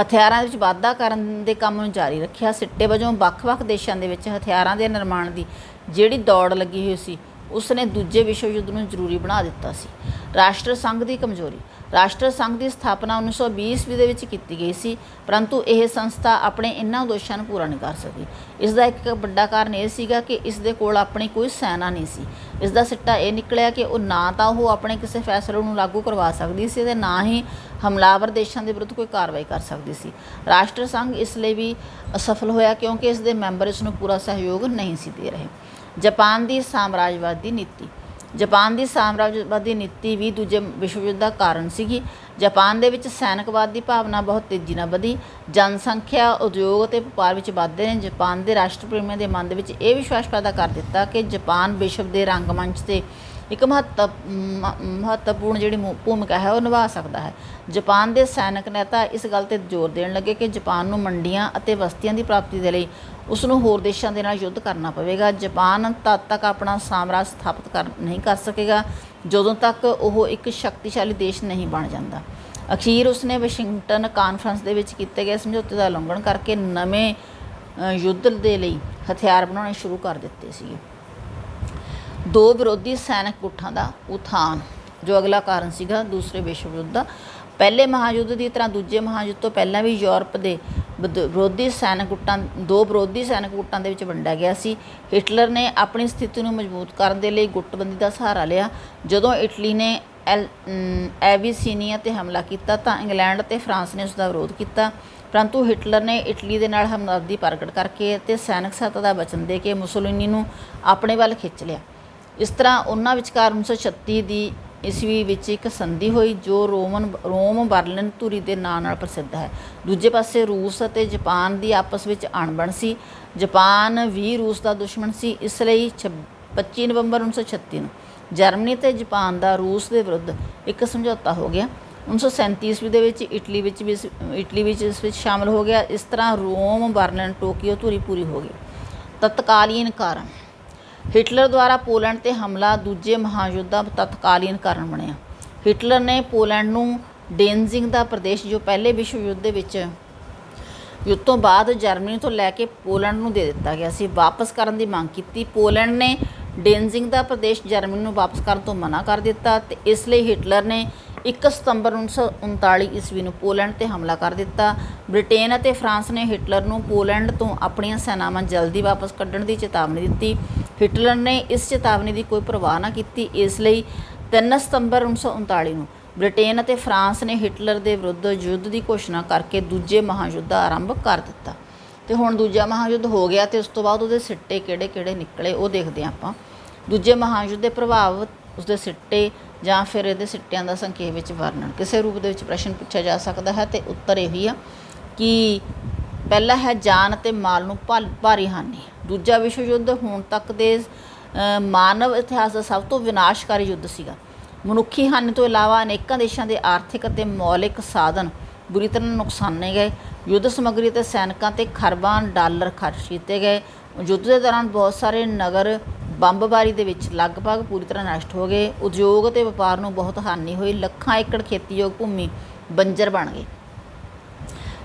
ਹਥਿਆਰਾਂ ਵਿੱਚ ਵਾਧਾ ਕਰਨ ਦੇ ਕੰਮ ਨੂੰ ਜਾਰੀ ਰੱਖਿਆ। ਸਿੱਟੇ ਵਜੋਂ ਵੱਖ-ਵੱਖ ਦੇਸ਼ਾਂ ਦੇ ਵਿੱਚ ਹਥਿਆਰਾਂ ਦੇ ਨਿਰਮਾਣ ਦੀ ਜਿਹੜੀ ਦੌੜ ਲੱਗੀ ਹੋਈ ਸੀ ਉਸ ਨੇ ਦੂਜੇ ਵਿਸ਼ਵ ਯੁੱਧ ਨੂੰ ਜ਼ਰੂਰੀ ਬਣਾ ਦਿੱਤਾ ਸੀ। ਰਾਸ਼ਟਰ ਸੰਘ ਦੀ ਕਮਜ਼ੋਰੀ। ਰਾਸ਼ਟਰ ਸੰਘ ਦੀ ਸਥਾਪਨਾ 1920 ਈਸਵੀ ਦੇ ਵਿੱਚ ਕੀਤੀ ਗਈ ਸੀ, ਪਰੰਤੂ ਇਹ ਸੰਸਥਾ ਆਪਣੇ ਇਹਨਾਂ ਉਦੇਸ਼ਾਂ ਨੂੰ ਪੂਰਾ ਨਹੀਂ ਕਰ ਸਕੀ। ਇਸ ਦਾ ਇੱਕ ਵੱਡਾ ਕਾਰਨ ਇਹ ਸੀਗਾ ਕਿ ਇਸ ਦੇ ਕੋਲ ਆਪਣੀ ਕੋਈ ਸੈਨਾ ਨਹੀਂ ਸੀ। ਇਸ ਦਾ ਸਿੱਟਾ ਇਹ ਨਿਕਲਿਆ ਕਿ ਉਹ ਨਾ ਤਾਂ ਉਹ ਆਪਣੇ ਕਿਸੇ ਫੈਸਲੇ ਨੂੰ ਲਾਗੂ ਕਰਵਾ ਸਕਦੀ ਸੀ ਤੇ ਨਾ ਹੀ ਹਮਲਾਵਰ ਦੇਸ਼ਾਂ ਦੇ ਵਿਰੁੱਧ ਕੋਈ ਕਾਰਵਾਈ ਕਰ ਸਕਦੀ ਸੀ। ਰਾਸ਼ਟਰ ਸੰਘ ਇਸ ਲਈ ਵੀ ਅਸਫਲ ਹੋਇਆ ਕਿਉਂਕਿ ਇਸ ਦੇ ਮੈਂਬਰ ਇਸ ਨੂੰ ਪੂਰਾ ਸਹਿਯੋਗ ਨਹੀਂ ਸੀ ਦੇ ਰਹੇ। ਜਾਪਾਨ ਦੀ ਸਾਮਰਾਜਵਾਦੀ ਨੀਤੀ ਜਾਪਾਨ ਦੀ ਸਾਮਰਾਜਵਾਦੀ ਨੀਤੀ ਵੀ ਦੂਜੇ ਵਿਸ਼ਵ ਯੁੱਧ ਦਾ ਕਾਰਨ ਸੀਗੀ। ਜਾਪਾਨ ਦੇ ਵਿੱਚ ਸੈਨਿਕਵਾਦ ਦੀ ਭਾਵਨਾ ਬਹੁਤ ਤੇਜ਼ੀ ਨਾਲ ਵਧੀ। ਜਨਸੰਖਿਆ, ਉਦਯੋਗ ਅਤੇ ਵਪਾਰ ਵਿੱਚ ਵਾਧੇ ਨੇ। ਜਾਪਾਨ ਦੇ ਰਾਸ਼ਟਰ ਪ੍ਰੇਮੀਆਂ ਦੇ ਮਨ ਦੇ ਵਿੱਚ ਇਹ ਵਿਸ਼ਵਾਸ ਪੈਦਾ ਕਰ ਦਿੱਤਾ ਕਿ ਜਾਪਾਨ ਵਿਸ਼ਵ ਦੇ ਰੰਗਮੰਚ ਤੇ ਇੱਕ ਮਹੱਤਵ ਮਹੱਤਵਪੂਰਨ ਜਿਹੜੀ ਭੂਮਿਕਾ ਹੈ ਉਹ ਨਿਭਾ ਸਕਦਾ ਹੈ। ਜਾਪਾਨ ਦੇ ਸੈਨਿਕ ਨੇਤਾ ਇਸ ਗੱਲ ਤੇ ਜ਼ੋਰ ਦੇਣ ਲੱਗੇ ਕਿ ਜਾਪਾਨ ਨੂੰ ਮੰਡੀਆਂ ਅਤੇ ਬਸਤੀਆਂ ਦੀ ਪ੍ਰਾਪਤੀ ਦੇ ਲਈ ਉਸ ਨੂੰ ਹੋਰ ਦੇਸ਼ਾਂ ਦੇ ਨਾਲ ਯੁੱਧ ਕਰਨਾ ਪਵੇਗਾ। ਜਾਪਾਨ ਤਦ ਤੱਕ ਆਪਣਾ ਸਾਮਰਾਜ ਸਥਾਪਿਤ ਕਰ ਨਹੀਂ ਕਰ ਸਕੇਗਾ, ਜਦੋਂ ਤੱਕ ਉਹ ਇੱਕ ਸ਼ਕਤੀਸ਼ਾਲੀ ਦੇਸ਼ ਨਹੀਂ ਬਣ ਜਾਂਦਾ। ਅਖੀਰ ਉਸਨੇ ਵਾਸ਼ਿੰਗਟਨ ਕਾਨਫਰੰਸ ਦੇ ਵਿੱਚ ਕੀਤੇ ਗਏ ਸਮਝੌਤੇ ਦਾ ਉਲੰਘਣ ਕਰਕੇ ਨਵੇਂ ਯੁੱਧ ਦੇ ਲਈ ਹਥਿਆਰ ਬਣਾਉਣੇ ਸ਼ੁਰੂ ਕਰ ਦਿੱਤੇ ਸੀ ਦੋ ਵਿਰੋਧੀ ਸੈਨਿਕ ਗੁੱਟਾਂ ਦਾ ਉਥਾਨ, ਜੋ ਅਗਲਾ ਕਾਰਨ ਸੀਗਾ ਦੂਸਰੇ ਵਿਸ਼ਵ ਯੁੱਧ ਦਾ। ਪਹਿਲੇ ਮਹਾਯੁੱਧ ਦੀ ਤਰ੍ਹਾਂ ਦੂਜੇ ਮਹਾਯੁੱਧ ਤੋਂ ਪਹਿਲਾਂ ਵੀ ਯੂਰਪ ਦੇ ਵਿਦ- ਵਿਰੋਧੀ ਸੈਨਿਕ ਗੁੱਟਾਂ ਦੋ ਵਿਰੋਧੀ ਸੈਨਿਕ ਗੁੱਟਾਂ ਦੇ ਵਿੱਚ ਵੰਡਿਆ ਗਿਆ ਸੀ। ਹਿਟਲਰ ਨੇ ਆਪਣੀ ਸਥਿਤੀ ਨੂੰ ਮਜ਼ਬੂਤ ਕਰਨ ਦੇ ਲਈ ਗੁੱਟਬੰਦੀ ਦਾ ਸਹਾਰਾ ਲਿਆ। ਜਦੋਂ ਇਟਲੀ ਨੇ ਐਲ ਅਮ, ਐਬੀਸੀਨੀਆ ਤੇ ਹਮਲਾ ਕੀਤਾ ਤਾਂ ਇੰਗਲੈਂਡ ਤੇ ਫਰਾਂਸ ਨੇ ਉਸ ਦਾ ਵਿਰੋਧ ਕੀਤਾ। ਪਰੰਤੂ ਹਿਟਲਰ ਨੇ ਇਟਲੀ ਦੇ ਨਾਲ ਹਮਦਰਦੀ ਪ੍ਰਗਟ ਕਰਕੇ ਅਤੇ ਸੈਨਿਕ ਸਹਾਇਤਾ ਦਾ ਵਚਨ ਦੇ ਕੇ ਮੁਸੋਲਿਨੀ ਨੂੰ ਆਪਣੇ ਵੱਲ ਖਿੱਚ ਲਿਆ। ਇਸ ਤਰ੍ਹਾਂ ਉਹਨਾਂ ਵਿਚਕਾਰ 1936 ਦੀ ਈਸਵੀ ਵਿੱਚ ਇੱਕ ਸੰਧੀ ਹੋਈ ਜੋ ਰੋਮਨ, ਰੋਮ ਬਰਲਿਨ ਧੁਰੀ ਦੇ ਨਾਂ ਨਾਲ ਪ੍ਰਸਿੱਧ ਹੈ। ਦੂਜੇ ਪਾਸੇ ਰੂਸ ਅਤੇ ਜਾਪਾਨ ਦੀ ਆਪਸ ਵਿੱਚ ਅਣਬਣ ਸੀ। ਜਾਪਾਨ ਵੀ ਰੂਸ ਦਾ ਦੁਸ਼ਮਣ ਸੀ, ਇਸ ਲਈ ਛਬ- 25 ਨਵੰਬਰ 1936 ਨੂੰ ਜਰਮਨੀ ਤੇ ਜਾਪਾਨ ਦਾ ਰੂਸ ਦੇ ਵਿਰੁੱਧ ਇੱਕ ਸਮਝੌਤਾ ਹੋ ਗਿਆ। 1937 ਈਸਵੀ ਦੇ ਵਿੱਚ ਇਟਲੀ ਵਿੱਚ ਵੀ ਇਟਲੀ ਵਿੱਚ ਇਸ ਵਿੱਚ ਸ਼ਾਮਲ ਹੋ ਗਿਆ। ਇਸ ਤਰ੍ਹਾਂ ਰੋਮ, ਬਰਲਿਨ, ਟੋਕੀਓ ਧੁਰੀ ਪੂਰੀ ਹੋ ਗਈ। ਤਤਕਾਲੀਨ ਕਾਰਨ ਹਿਟਲਰ ਦੁਆਰਾ ਪੋਲੈਂਡ ਤੇ ਹਮਲਾ ਦੂਜੇ ਮਹਾਯੁੱਧ ਦਾ ਤਤਕਾਲੀਨ ਕਾਰਨ ਬਣਿਆ। ਹਿਟਲਰ ਨੇ ਪੋਲੈਂਡ ਨੂੰ ਡੇਨਜ਼ਿੰਗ ਦਾ ਪ੍ਰਦੇਸ਼, ਜੋ ਪਹਿਲੇ ਵਿਸ਼ਵ ਯੁੱਧ ਦੇ ਵਿੱਚ ਯੁੱਧ ਤੋਂ ਬਾਅਦ ਜਰਮਨੀ ਤੋਂ ਲੈ ਕੇ ਪੋਲੈਂਡ ਨੂੰ ਦੇ ਦਿੱਤਾ ਗਿਆ ਸੀ, ਵਾਪਸ ਕਰਨ ਦੀ ਮੰਗ ਕੀਤੀ। ਪੋਲੈਂਡ ਨੇ ਡੇਨਜ਼ਿੰਗ ਦਾ ਪ੍ਰਦੇਸ਼ ਜਰਮਨੀ ਨੂੰ ਵਾਪਸ ਕਰਨ ਤੋਂ ਮਨਾ ਕਰ ਦਿੱਤਾ ਤੇ ਇਸ ਲਈ ਹਿਟਲਰ ਨੇ 1 ਸਤੰਬਰ 1939 ਈਸਵੀ ਨੂੰ ਪੋਲੈਂਡ ਤੇ ਹਮਲਾ ਕਰ ਦਿੱਤਾ। ਬ੍ਰਿਟੇਨ ਅਤੇ ਫਰਾਂਸ ਨੇ ਹਿਟਲਰ ਨੂੰ ਪੋਲੈਂਡ ਤੋਂ ਆਪਣੀਆਂ ਸੈਨਾਵਾਂ ਜਲਦੀ ਵਾਪਸ ਕੱਢਣ ਦੀ ਚੇਤਾਵਨੀ ਦਿੱਤੀ। ਹਿਟਲਰ ਨੇ ਇਸ ਚੇਤਾਵਨੀ ਦੀ ਕੋਈ ਪਰਵਾਹ ਨਾ ਕੀਤੀ, ਇਸ ਲਈ 3 ਸਤੰਬਰ 1939 ਨੂੰ ਬ੍ਰਿਟੇਨ ਅਤੇ ਫਰਾਂਸ ਨੇ ਹਿਟਲਰ ਦੇ ਵਿਰੁੱਧ ਯੁੱਧ ਦੀ ਘੋਸ਼ਣਾ ਕਰਕੇ ਦੂਜੇ ਮਹਾਯੁੱਧ ਦਾ ਆਰੰਭ ਕਰ ਦਿੱਤਾ। ਤੇ ਹੁਣ ਦੂਜਾ ਮਹਾਯੁੱਧ ਹੋ ਗਿਆ ਤੇ ਉਸ ਤੋਂ ਬਾਅਦ ਉਹਦੇ ਸਿੱਟੇ ਕਿਹੜੇ-ਕਿਹੜੇ ਨਿਕਲੇ ਉਹ ਦੇਖਦੇ ਹਾਂ ਆਪਾਂ। ਦੂਜੇ ਮਹਾਯੁੱਧ ਦੇ ਪ੍ਰਭਾਵ, ਉਸਦੇ ਸਿੱਟੇ ਜਾਂ ਫਿਰ ਇਹਦੇ ਸਿੱਟਿਆਂ ਦਾ ਸੰਖੇਪ ਵਿੱਚ ਵਰਣਨ। ਕਿਸੇ ਰੂਪ ਦੇ ਵਿੱਚ ਪ੍ਰਸ਼ਨ ਪੁੱਛਿਆ ਜਾ ਸਕਦਾ ਹੈ ਤੇ ਉੱਤਰ ਇਹੀ ਆ ਕਿ ਪਹਿਲਾ ਹੈ ਜਾਨ ਅਤੇ ਮਾਲ ਨੂੰ ਭਾ- ਭਾਰੀ ਹਾਨੀ। ਦੂਜਾ ਵਿਸ਼ਵ ਯੁੱਧ ਹੁਣ ਤੱਕ ਦੇ ਮਾਨਵ ਇਤਿਹਾਸ ਦਾ ਸਭ ਤੋਂ ਵਿਨਾਸ਼ਕਾਰੀ ਯੁੱਧ ਸੀਗਾ। ਮਨੁੱਖੀ ਹਾਨੀ ਤੋਂ ਇਲਾਵਾ ਅਨੇਕਾਂ ਦੇਸ਼ਾਂ ਦੇ ਆਰਥਿਕ ਅਤੇ ਮੌਲਿਕ ਸਾਧਨ ਬੁਰੀ ਤਰ੍ਹਾਂ ਨੁਕਸਾਨੇ ਗਏ। ਯੁੱਧ ਸਮੱਗਰੀ ਤੇ ਸੈਨਿਕਾਂ ਤੇ ਖਰਬਾਂ ਡਾਲਰ ਖਰਚ ਕੀਤੇ ਗਏ। ਯੁੱਧ ਦੇ ਦੌਰਾਨ ਬਹੁਤ ਸਾਰੇ ਨਗਰ ਬੰਬਬਾਰੀ ਦੇ ਵਿੱਚ ਲਗਭਗ ਪੂਰੀ ਤਰ੍ਹਾਂ ਨਸ਼ਟ ਹੋ ਗਏ। ਉਦਯੋਗ ਅਤੇ ਵਪਾਰ ਨੂੰ ਬਹੁਤ ਹਾਨੀ ਹੋਈ। ਲੱਖਾਂ ਏਕੜ ਖੇਤੀਯੋਗ ਭੂਮੀ ਬੰਜਰ ਬਣ ਗਈ।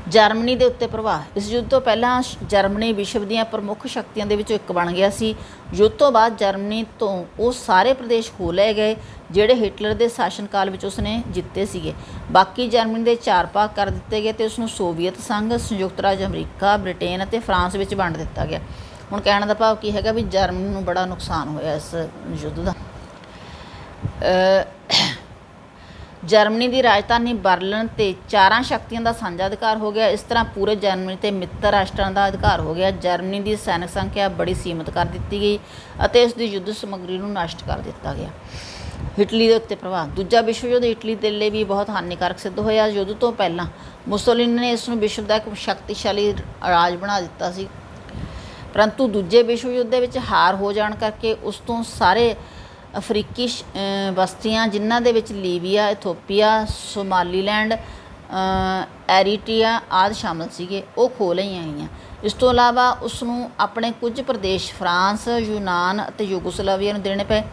ਜਰਮਨੀ ਦੇ ਉੱਤੇ ਪ੍ਰਭਾਵ ਇਸ ਯੁੱਧ ਤੋਂ ਪਹਿਲਾਂ ਜਰਮਨੀ ਵਿਸ਼ਵ ਦੀਆਂ ਪ੍ਰਮੁੱਖ ਸ਼ਕਤੀਆਂ ਦੇ ਵਿੱਚੋਂ ਇੱਕ ਬਣ ਗਿਆ ਸੀ। ਯੁੱਧ ਤੋਂ ਬਾਅਦ ਜਰਮਨੀ ਤੋਂ ਉਹ ਸਾਰੇ ਪ੍ਰਦੇਸ਼ ਖੋਹ ਲਏ ਗਏ, ਜਿਹੜੇ ਹਿਟਲਰ ਦੇ ਸ਼ਾਸਨ ਕਾਲ ਵਿੱਚ ਉਸਨੇ ਜਿੱਤੇ ਸੀਗੇ। ਬਾਕੀ ਜਰਮਨੀ ਦੇ ਚਾਰ ਭਾਗ ਕਰ ਦਿੱਤੇ ਗਏ ਤੇ ਉਸ ਨੂੰ ਸੋਵੀਅਤ ਸੰਘ, ਸੰਯੁਕਤ ਰਾਜ ਅਮਰੀਕਾ, ਬ੍ਰਿਟੇਨ ਅਤੇ ਫਰਾਂਸ ਵਿੱਚ ਵੰਡ ਦਿੱਤਾ ਗਿਆ। ਹੁਣ ਕਹਿਣ ਦਾ ਭਾਵ ਕੀ ਹੈਗਾ ਵੀ ਜਰਮਨੀ ਨੂੰ ਬੜਾ ਨੁਕਸਾਨ ਹੋਇਆ ਇਸ ਯੁੱਧ ਦਾ। ਜਰਮਨੀ ਦੀ ਰਾਜਧਾਨੀ ਬਰਲਿਨ ਤੇ ਚਾਰਾਂ ਸ਼ਕਤੀਆਂ ਦਾ ਸਾਂਝਾ ਅਧਿਕਾਰ ਹੋ ਗਿਆ। ਇਸ ਤਰ੍ਹਾਂ ਪੂਰੇ ਜਰਮਨੀ ਤੇ ਮਿੱਤਰ ਰਾਸ਼ਟਰਾਂ ਦਾ ਅਧਿਕਾਰ ਹੋ ਗਿਆ। ਜਰਮਨੀ ਦੀ ਸੈਨਿਕ ਸੰਖਿਆ ਬੜੀ ਸੀਮਿਤ ਕਰ ਦਿੱਤੀ ਗਈ ਅਤੇ ਇਸ ਦੀ ਯੁੱਧ ਸਮੱਗਰੀ ਨੂੰ ਨਸ਼ਟ ਕਰ ਦਿੱਤਾ ਗਿਆ। ਇਟਲੀ ਦੇ ਉੱਤੇ ਪ੍ਰਭਾਵ। ਦੂਜਾ ਵਿਸ਼ਵ ਯੁੱਧ ਇਟਲੀ ਦੇ ਲਈ ਵੀ ਬਹੁਤ ਹਾਨੀਕਾਰਕ ਸਿੱਧ ਹੋਇਆ। ਯੁੱਧ ਤੋਂ ਪਹਿਲਾਂ ਮੁਸੋਲਿਨੀ ਨੇ ਇਸ ਨੂੰ ਵਿਸ਼ਵ ਦਾ ਇੱਕ ਸ਼ਕਤੀਸ਼ਾਲੀ ਰਾਜ ਬਣਾ ਦਿੱਤਾ ਸੀ। ਪਰੰਤੂ ਦੂਜੇ ਵਿਸ਼ਵ ਯੁੱਧ ਦੇ ਵਿੱਚ ਹਾਰ ਹੋ ਜਾਣ ਕਰਕੇ ਉਸ ਤੋਂ ਸਾਰੇ ਅਫਰੀਕੀ ਸ਼- ਬਸਤੀਆਂ, ਜਿਨ੍ਹਾਂ ਦੇ ਵਿੱਚ ਲੀਬੀਆ, ਇਥੋਪੀਆ, ਸੋਮਾਲੀਲੈਂਡ, ਅਹ ਐਰੀਟਰੀਆ ਆਦਿ ਸ਼ਾਮਲ ਸੀਗੇ, ਉਹ ਖੋਹ ਲਈਆਂ ਗਈਆਂ। ਇਸ ਤੋਂ ਇਲਾਵਾ ਉਸ ਨੂੰ ਆਪਣੇ ਕੁਝ ਪ੍ਰਦੇਸ਼ ਫਰਾਂਸ, ਯੂਨਾਨ ਅਤੇ ਯੂਗੋਸਲਾਵੀਆ ਨੂੰ ਦੇਣੇ ਪਏ।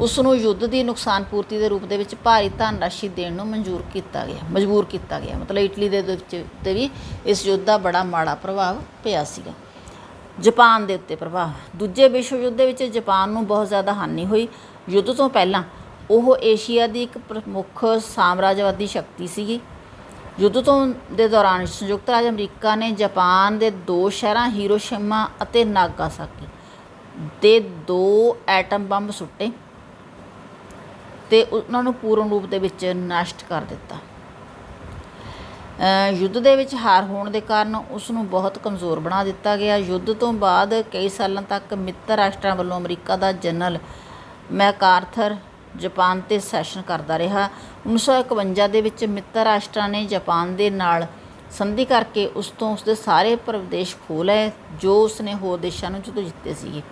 ਉਸ ਨੂੰ ਯੁੱਧ ਦੀ ਨੁਕਸਾਨ ਪੂਰਤੀ ਦੇ ਰੂਪ ਦੇ ਵਿੱਚ ਭਾਰੀ ਧਨ ਰਾਸ਼ੀ ਦੇਣ ਨੂੰ ਮਨਜ਼ੂਰ ਕੀਤਾ ਗਿਆ, ਮਜਬੂਰ ਕੀਤਾ ਗਿਆ। ਮਤਲਬ ਇਟਲੀ ਦੇ ਵਿੱਚ ਤੇ ਵੀ ਇਸ ਯੁੱਧ ਦਾ ਬੜਾ ਮਾੜਾ ਪ੍ਰਭਾਵ ਪਿਆ ਸੀਗਾ। ਜਾਪਾਨ ਦੇ ਉੱਤੇ ਪ੍ਰਭਾਵ। ਦੂਜੇ ਵਿਸ਼ਵ ਯੁੱਧ ਦੇ ਵਿੱਚ ਜਾਪਾਨ ਨੂੰ ਬਹੁਤ ਜ਼ਿਆਦਾ ਹਾਨੀ ਹੋਈ। ਯੁੱਧ ਤੋਂ ਪਹਿਲਾਂ ਉਹ ਏਸ਼ੀਆ ਦੀ ਇੱਕ ਪ੍ਰਮੁੱਖ ਸਾਮਰਾਜਵਾਦੀ ਸ਼ਕਤੀ ਸੀਗੀ। ਯੁੱਧ ਤੋਂ ਦੇ ਦੌਰਾਨ ਸੰਯੁਕਤ ਰਾਜ ਅਮਰੀਕਾ ਨੇ ਜਾਪਾਨ ਦੇ ਦੋ ਸ਼ਹਿਰਾਂ ਹੀਰੋਸ਼ੀਮਾ ਅਤੇ ਨਾਗਾਸਾਕੀ ਦੇ ਦੋ ਐਟਮ ਬੰਬ ਸੁੱਟੇ ਤੇ ਉਹਨਾਂ ਨੂੰ ਪੂਰਨ ਰੂਪ ਦੇ ਵਿੱਚ ਨਸ਼ਟ ਕਰ ਦਿੱਤਾ। ਯੁੱਧ ਦੇ ਵਿੱਚ ਹਾਰ ਹੋਣ ਦੇ ਕਾਰਨ ਉਸ ਨੂੰ ਬਹੁਤ ਕਮਜ਼ੋਰ ਬਣਾ ਦਿੱਤਾ ਗਿਆ। ਯੁੱਧ ਤੋਂ ਬਾਅਦ ਕਈ ਸਾਲਾਂ ਤੱਕ ਮਿੱਤਰ ਰਾਸ਼ਟਰਾਂ ਵੱਲੋਂ ਅਮਰੀਕਾ ਦਾ ਜਨਰਲ ਮੈਕਾਰਥਰ ਜਾਪਾਨ ਤੇ ਸ਼ਾਸ਼ਨ ਕਰਦਾ ਰਿਹਾ। 1951 ਦੇ ਵਿੱਚ ਮਿੱਤਰ ਰਾਸ਼ਟਰਾਂ ਨੇ ਜਾਪਾਨ ਦੇ ਨਾਲ ਸੰਧੀ ਕਰਕੇ ਉਸ ਤੋਂ ਉਸਦੇ ਸਾਰੇ ਪ੍ਰਦੇਸ਼ ਖੋਹ ਲਏ, ਜੋ ਉਸਨੇ ਹੋਰ ਦੇਸ਼ਾਂ ਨੂੰ ਜਦੋਂ ਜਿੱਤੇ ਸੀਗੇ।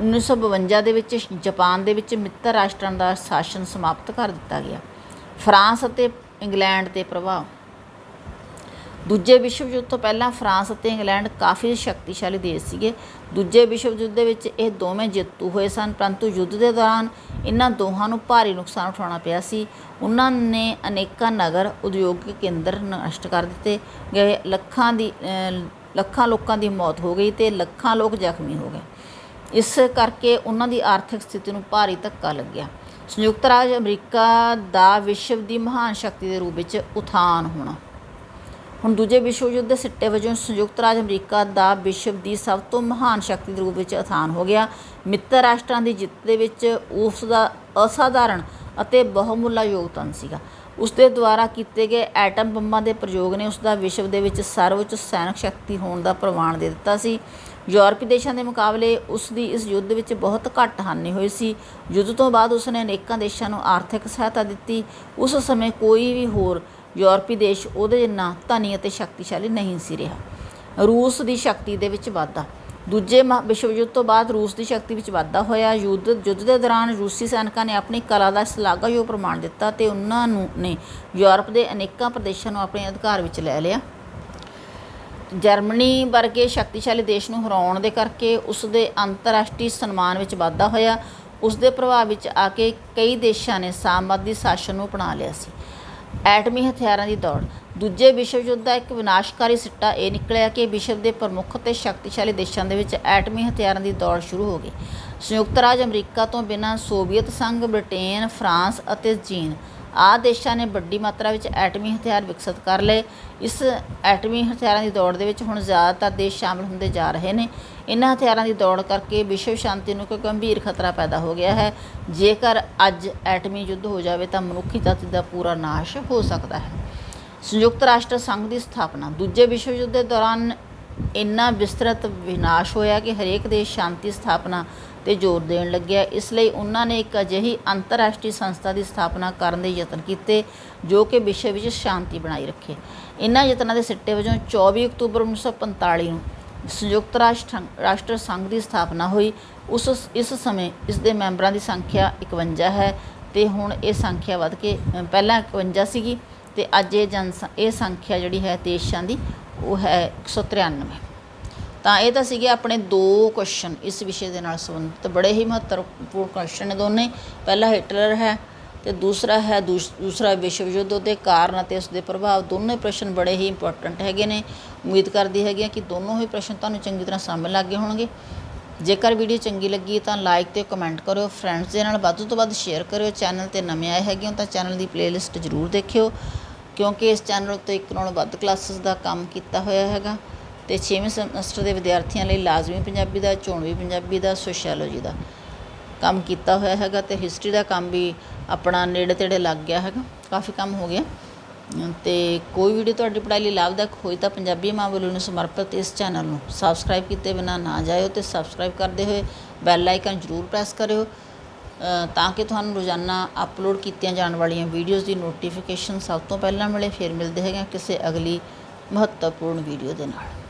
1952 ਦੇ ਵਿੱਚ ਜਾਪਾਨ ਦੇ ਵਿੱਚ ਮਿੱਤਰ ਰਾਸ਼ਟਰਾਂ ਦਾ ਸ਼ਾਸਨ ਸਮਾਪਤ ਕਰ ਦਿੱਤਾ ਗਿਆ। ਫਰਾਂਸ ਅਤੇ ਇੰਗਲੈਂਡ ਤੇ ਪ੍ਰਭਾਵ ਦੂਜੇ ਵਿਸ਼ਵ ਯੁੱਧ ਤੋਂ ਪਹਿਲਾਂ ਫਰਾਂਸ ਅਤੇ ਇੰਗਲੈਂਡ ਕਾਫੀ ਸ਼ਕਤੀਸ਼ਾਲੀ ਦੇਸ਼ ਸੀਗੇ। ਦੂਜੇ ਵਿਸ਼ਵ ਯੁੱਧ ਦੇ ਵਿੱਚ ਇਹ ਦੋਵੇਂ ਜੇਤੂ ਹੋਏ ਸਨ, ਪਰੰਤੂ ਯੁੱਧ ਦੇ ਦੌਰਾਨ ਇਹਨਾਂ ਦੋਹਾਂ ਨੂੰ ਭਾਰੀ ਨੁਕਸਾਨ ਉਠਾਉਣਾ ਪਿਆ ਸੀ। ਉਹਨਾਂ ਨੇ ਅਨੇਕਾਂ ਨਗਰ, ਉਦਯੋਗਿਕ ਕੇਂਦਰ ਨਸ਼ਟ ਕਰ ਦਿੱਤੇ ਗਏ। ਲੱਖਾਂ ਦੀ ਲੱਖਾਂ ਲੋਕਾਂ ਦੀ ਮੌਤ ਹੋ ਗਈ ਤੇ ਲੱਖਾਂ ਲੋਕ ਜ਼ਖਮੀ ਹੋ ਗਏ। ਇਸ ਕਰਕੇ ਉਹਨਾਂ ਦੀ ਆਰਥਿਕ ਸਥਿਤੀ ਨੂੰ ਭਾਰੀ ਧੱਕਾ ਲੱਗਿਆ। ਸੰਯੁਕਤ ਰਾਜ ਅਮਰੀਕਾ ਦਾ ਵਿਸ਼ਵ ਦੀ ਮਹਾਨ ਸ਼ਕਤੀ ਦੇ ਰੂਪ ਵਿੱਚ ਉਥਾਨ ਹੋਣਾ। ਹੁਣ ਦੂਜੇ ਵਿਸ਼ਵ ਯੁੱਧ ਦੇ ਸਿੱਟੇ ਵਜੋਂ ਸੰਯੁਕਤ ਰਾਜ ਅਮਰੀਕਾ ਦਾ ਵਿਸ਼ਵ ਦੀ ਸਭ ਤੋਂ ਮਹਾਨ ਸ਼ਕਤੀ ਦੇ ਰੂਪ ਵਿੱਚ ਉਥਾਨ ਹੋ ਗਿਆ। ਮਿੱਤਰ ਰਾਸ਼ਟਰਾਂ ਦੀ ਜਿੱਤ ਦੇ ਵਿੱਚ ਉਸ ਦਾ ਅਸਾਧਾਰਣ ਅਤੇ ਬਹੁਮੁੱਲਾ ਯੋਗਦਾਨ ਸੀਗਾ। ਉਸ ਦੇ ਦੁਆਰਾ ਕੀਤੇ ਗਏ ਐਟਮ ਬੰਬਾਂ ਦੇ ਪ੍ਰਯੋਗ ਨੇ ਉਸ ਦਾ ਵਿਸ਼ਵ ਦੇ ਵਿੱਚ ਸਰਵਉੱਚ ਸੈਨਿਕ ਸ਼ਕਤੀ ਹੋਣ ਦਾ ਪ੍ਰਮਾਣ ਦੇ ਦਿੱਤਾ ਸੀ। ਯੂਰਪੀ ਦੇਸ਼ਾਂ ਦੇ ਮੁਕਾਬਲੇ ਉਸ ਦੀ ਇਸ ਯੁੱਧ ਵਿੱਚ ਬਹੁਤ ਘੱਟ ਹਾਨੀ ਹੋਈ ਸੀ। ਯੁੱਧ ਤੋਂ ਬਾਅਦ ਉਸ ਨੇ ਅਨੇਕਾਂ ਦੇਸ਼ਾਂ ਨੂੰ ਆਰਥਿਕ ਸਹਾਇਤਾ ਦਿੱਤੀ। ਉਸ ਸਮੇਂ ਕੋਈ ਵੀ ਹੋਰ ਯੂਰਪੀ ਦੇਸ਼ ਉਹਦੇ ਜਿੰਨਾ ਧਨੀ ਅਤੇ ਸ਼ਕਤੀਸ਼ਾਲੀ ਨਹੀਂ ਸੀ ਰਿਹਾ। ਰੂਸ ਦੀ ਸ਼ਕਤੀ ਦੇ ਵਿੱਚ ਵਾਧਾ। ਦੂਜੇ ਮਹਾ- ਵਿਸ਼ਵ ਯੁੱਧ ਤੋਂ ਬਾਅਦ ਰੂਸ ਦੀ ਸ਼ਕਤੀ ਵਿੱਚ ਵਾਧਾ ਹੋਇਆ। ਯੁੱਧ ਯੁੱਧ ਦੇ ਦੌਰਾਨ ਰੂਸੀ ਸੈਨਿਕਾਂ ਨੇ ਆਪਣੀ ਕਲਾ ਦਾ ਸ਼ਲਾਘਾਯੋਗ ਪ੍ਰਮਾਣ ਦਿੱਤਾ ਤੇ ਉਹਨਾਂ ਨੂੰ ਨੇ ਯੂਰਪ ਦੇ ਅਨੇਕਾਂ ਪ੍ਰਦੇਸ਼ਾਂ ਨੂੰ ਆਪਣੇ ਅਧਿਕਾਰ ਵਿੱਚ ਲੈ ਲਿਆ। ਜਰਮਨੀ ਵਰਗੇ ਸ਼ਕਤੀਸ਼ਾਲੀ ਦੇਸ਼ ਨੂੰ ਹਰਾਉਣ ਦੇ ਕਰਕੇ ਉਸ ਦੇ ਅੰਤਰਰਾਸ਼ਟਰੀ ਸਨਮਾਨ ਵਿੱਚ ਵਾਧਾ ਹੋਇਆ। ਉਸ ਦੇ ਪ੍ਰਭਾਵ ਵਿੱਚ ਆ ਕੇ ਕਈ ਦੇਸ਼ਾਂ ਨੇ ਸਾਮਵਾਦੀ ਸ਼ਾਸਨ ਨੂੰ ਅਪਣਾ ਲਿਆ ਸੀ। ਐਟਮੀ ਹਥਿਆਰਾਂ ਦੀ ਦੌੜ। ਦੂਜੇ ਵਿਸ਼ਵ ਯੁੱਧ ਦਾ ਇੱਕ ਵਿਨਾਸ਼ਕਾਰੀ ਸਿੱਟਾ ਇਹ ਨਿਕਲਿਆ ਕਿ ਵਿਸ਼ਵ ਦੇ ਪ੍ਰਮੁੱਖ ਤੇ ਸ਼ਕਤੀਸ਼ਾਲੀ ਦੇਸ਼ਾਂ ਦੇ ਵਿੱਚ ਐਟਮੀ ਹਥਿਆਰਾਂ ਦੀ ਦੌੜ ਸ਼ੁਰੂ ਹੋ ਗਈ। ਸੰਯੁਕਤ ਰਾਜ ਅਮਰੀਕਾ ਤੋਂ ਬਿਨਾਂ ਸੋਵੀਅਤ ਸੰਘ, ਬ੍ਰਿਟੇਨ, ਫਰਾਂਸ ਅਤੇ ਚੀਨ ਆ ਦੇਸ਼ਾਂ ਨੇ ਵੱਡੀ ਮਾਤਰਾ ਵਿੱਚ ਐਟਮੀ ਹਥਿਆਰ ਵਿਕਸਿਤ ਕਰ ਲਏ। ਇਸ ਐਟਮੀ ਹਥਿਆਰਾਂ ਦੀ ਦੌੜ ਦੇ ਵਿੱਚ ਹੁਣ ਜ਼ਿਆਦਾਤਰ ਦੇਸ਼ ਸ਼ਾਮਲ ਹੁੰਦੇ ਜਾ ਰਹੇ ਨੇ। ਇਹਨਾਂ ਹਥਿਆਰਾਂ ਦੀ ਦੌੜ ਕਰਕੇ ਵਿਸ਼ਵ ਸ਼ਾਂਤੀ ਨੂੰ ਕੋਈ ਗੰਭੀਰ ਖਤਰਾ ਪੈਦਾ ਹੋ ਗਿਆ ਹੈ। ਜੇਕਰ ਅੱਜ ਐਟਮੀ ਯੁੱਧ ਹੋ ਜਾਵੇ ਤਾਂ ਮਨੁੱਖੀ ਤੱਤ ਦਾ ਪੂਰਾ ਨਾਸ਼ ਹੋ ਸਕਦਾ ਹੈ। ਸੰਯੁਕਤ ਰਾਸ਼ਟਰ ਸੰਘ ਦੀ ਸਥਾਪਨਾ। ਦੂਜੇ ਵਿਸ਼ਵ ਯੁੱਧ ਦੇ ਦੌਰਾਨ ਇੰਨਾ ਵਿਸਤ੍ਰਿਤ ਵਿਨਾਸ਼ ਹੋਇਆ ਕਿ ਹਰੇਕ ਦੇਸ਼ ਸ਼ਾਂਤੀ ਸਥਾਪਨਾ ਤੇ ਜ਼ੋਰ ਦੇਣ ਲੱਗਿਆ। ਇਸ ਲਈ ਉਹਨਾਂ ਨੇ ਇੱਕ ਅਜਿਹੀ ਅੰਤਰਰਾਸ਼ਟਰੀ ਸੰਸਥਾ ਦੀ ਸਥਾਪਨਾ ਕਰਨ ਦੇ ਯਤਨ ਕੀਤੇ, ਜੋ ਕਿ ਵਿਸ਼ਵ ਵਿੱਚ ਸ਼ਾਂਤੀ ਬਣਾਈ ਰੱਖੇ। ਇਹਨਾਂ ਯਤਨਾਂ ਦੇ ਸਿੱਟੇ ਵਜੋਂ 24 ਅਕਤੂਬਰ 1945 ਨੂੰ ਸੰਯੁਕਤ ਰਾਸ਼ਟਰ ਰਾਸ਼ਟਰ ਸੰਘ ਦੀ ਸਥਾਪਨਾ ਹੋਈ। ਉਸ ਇਸ ਸਮੇਂ ਇਸ ਦੇ ਮੈਂਬਰਾਂ ਦੀ ਸੰਖਿਆ 51 ਹੈ ਤੇ ਹੁਣ ਇਹ ਸੰਖਿਆ ਵੱਧ ਕੇ ਪਹਿਲਾਂ 51 ਸੀਗੀ ਤੇ ਅੱਜ ਇਹ ਜਨ ਇਹ ਸੰਖਿਆ ਜਿਹੜੀ ਹੈ ਦੇਸ਼ਾਂ ਦੀ ਉਹ ਹੈ 193 ਤਾਂ ਇਹ ਤਾਂ ਸੀਗੇ ਆਪਣੇ ਦੋ ਕੁਐਸਚਨ ਇਸ ਵਿਸ਼ੇ ਦੇ ਨਾਲ ਸੰਬੰਧਿਤ। ਬੜੇ ਹੀ ਮਹੱਤਵਪੂਰਨ ਕੁਐਸਚਨ ਨੇ ਦੋਨੇ। ਪਹਿਲਾ ਹਿਟਲਰ ਹੈ ਤੇ ਦੂਸਰਾ ਹੈ ਦੂਸ- ਦੂਸਰਾ ਵਿਸ਼ਵ ਯੁੱਧ ਦੇ ਕਾਰਨ ਅਤੇ ਉਸ ਦੇ ਪ੍ਰਭਾਵ। ਦੋਨੇ ਪ੍ਰਸ਼ਨ ਬੜੇ ਹੀ ਇੰਪੋਰਟੈਂਟ ਹੈਗੇ ਨੇ। ਉਮੀਦ ਕਰਦੀ ਹੈਗੀ ਹਾਂ ਕਿ ਦੋਨੋਂ ਹੀ ਪ੍ਰਸ਼ਨ ਤੁਹਾਨੂੰ ਚੰਗੀ ਤਰ੍ਹਾਂ ਸਮਝ ਲੱਗ ਗਏ ਹੋਣਗੇ। ਜੇਕਰ ਵੀਡੀਓ ਚੰਗੀ ਲੱਗੀ ਤਾਂ ਲਾਈਕ ਤੇ ਕਮੈਂਟ ਕਰਿਓ। ਫਰੈਂਡਸ ਦੇ ਨਾਲ ਵੱਧ ਤੋਂ ਵੱਧ ਸ਼ੇਅਰ ਕਰਿਓ। ਚੈਨਲ ਤੇ ਨਵੇਂ ਆਏ ਹੈਗੇ ਹੋ ਤਾਂ ਚੈਨਲ ਦੀ ਪਲੇਲਿਸਟ ਜ਼ਰੂਰ ਦੇਖਿਓ। ਕਿਉਂਕਿ ਇਸ ਚੈਨਲ ਉੱਤੇ ਇੱਕ ਨਾਲੋਂ ਵੱਧ ਕਲਾਸਿਸ ਦਾ ਕੰਮ ਕੀਤਾ ਹੋਇਆ ਹੈਗਾ। ਤੇ 6ਵੇਂ ਸਮੈਸਟਰ ਦੇ ਵਿਦਿਆਰਥੀਆਂ ਲਈ ਲਾਜ਼ਮੀ ਪੰਜਾਬੀ ਦਾ, ਚੋਣਵੀ ਪੰਜਾਬੀ ਦਾ ਸੋਸ਼ੀਓਲੋਜੀ ਦਾ ਕੰਮ ਕੀਤਾ ਹੋਇਆ ਹੈਗਾ ਤੇ ਹਿਸਟਰੀ ਦਾ ਕੰਮ ਵੀ ਆਪਣਾ ਨੇੜੇ ਤੇੜੇ ਲੱਗ ਗਿਆ ਹੈਗਾ, ਕਾਫੀ ਕੰਮ ਹੋ ਗਿਆ। ਅਮ ਤੇ ਕੋਈ ਵੀਡੀਓ ਤੁਹਾਡੀ ਪੜ੍ਹਾਈ ਲਈ ਲਾਭਦਾਇਕ ਹੋਈ ਤਾਂ ਪੰਜਾਬੀ ਮਾਂ ਬੋਲੀ ਨੂੰ ਸਮਰਪਿਤ ਇਸ ਚੈਨਲ ਨੂੰ ਸਬਸਕ੍ਰਾਈਬ ਕੀਤੇ ਬਿਨਾ ਨਾ ਜਾਇਓ ਤੇ ਸਬਸਕ੍ਰਾਈਬ ਕਰਦੇ ਹੋਏ ਬੈਲ ਆਈਕਨ ਜ਼ਰੂਰ ਪ੍ਰੈਸ ਕਰਿਓ ਤਾਂ ਕਿ ਤੁਹਾਨੂੰ ਰੋਜ਼ਾਨਾ ਅਪਲੋਡ ਕੀਤੀਆਂ ਜਾਣ ਵਾਲੀਆਂ ਵੀਡੀਓਜ਼ ਦੀ ਨੋਟੀਫਿਕੇਸ਼ਨ ਸਭ ਤੋਂ ਪਹਿਲਾਂ ਮਿਲੇ, ਫਿਰ ਮਿਲਦੇ ਹੈਗੇ ਕਿਸੇ ਅਗਲੀ ਮਹੱਤਵਪੂਰਨ ਵੀਡੀਓ ਦੇ ਨਾਲ।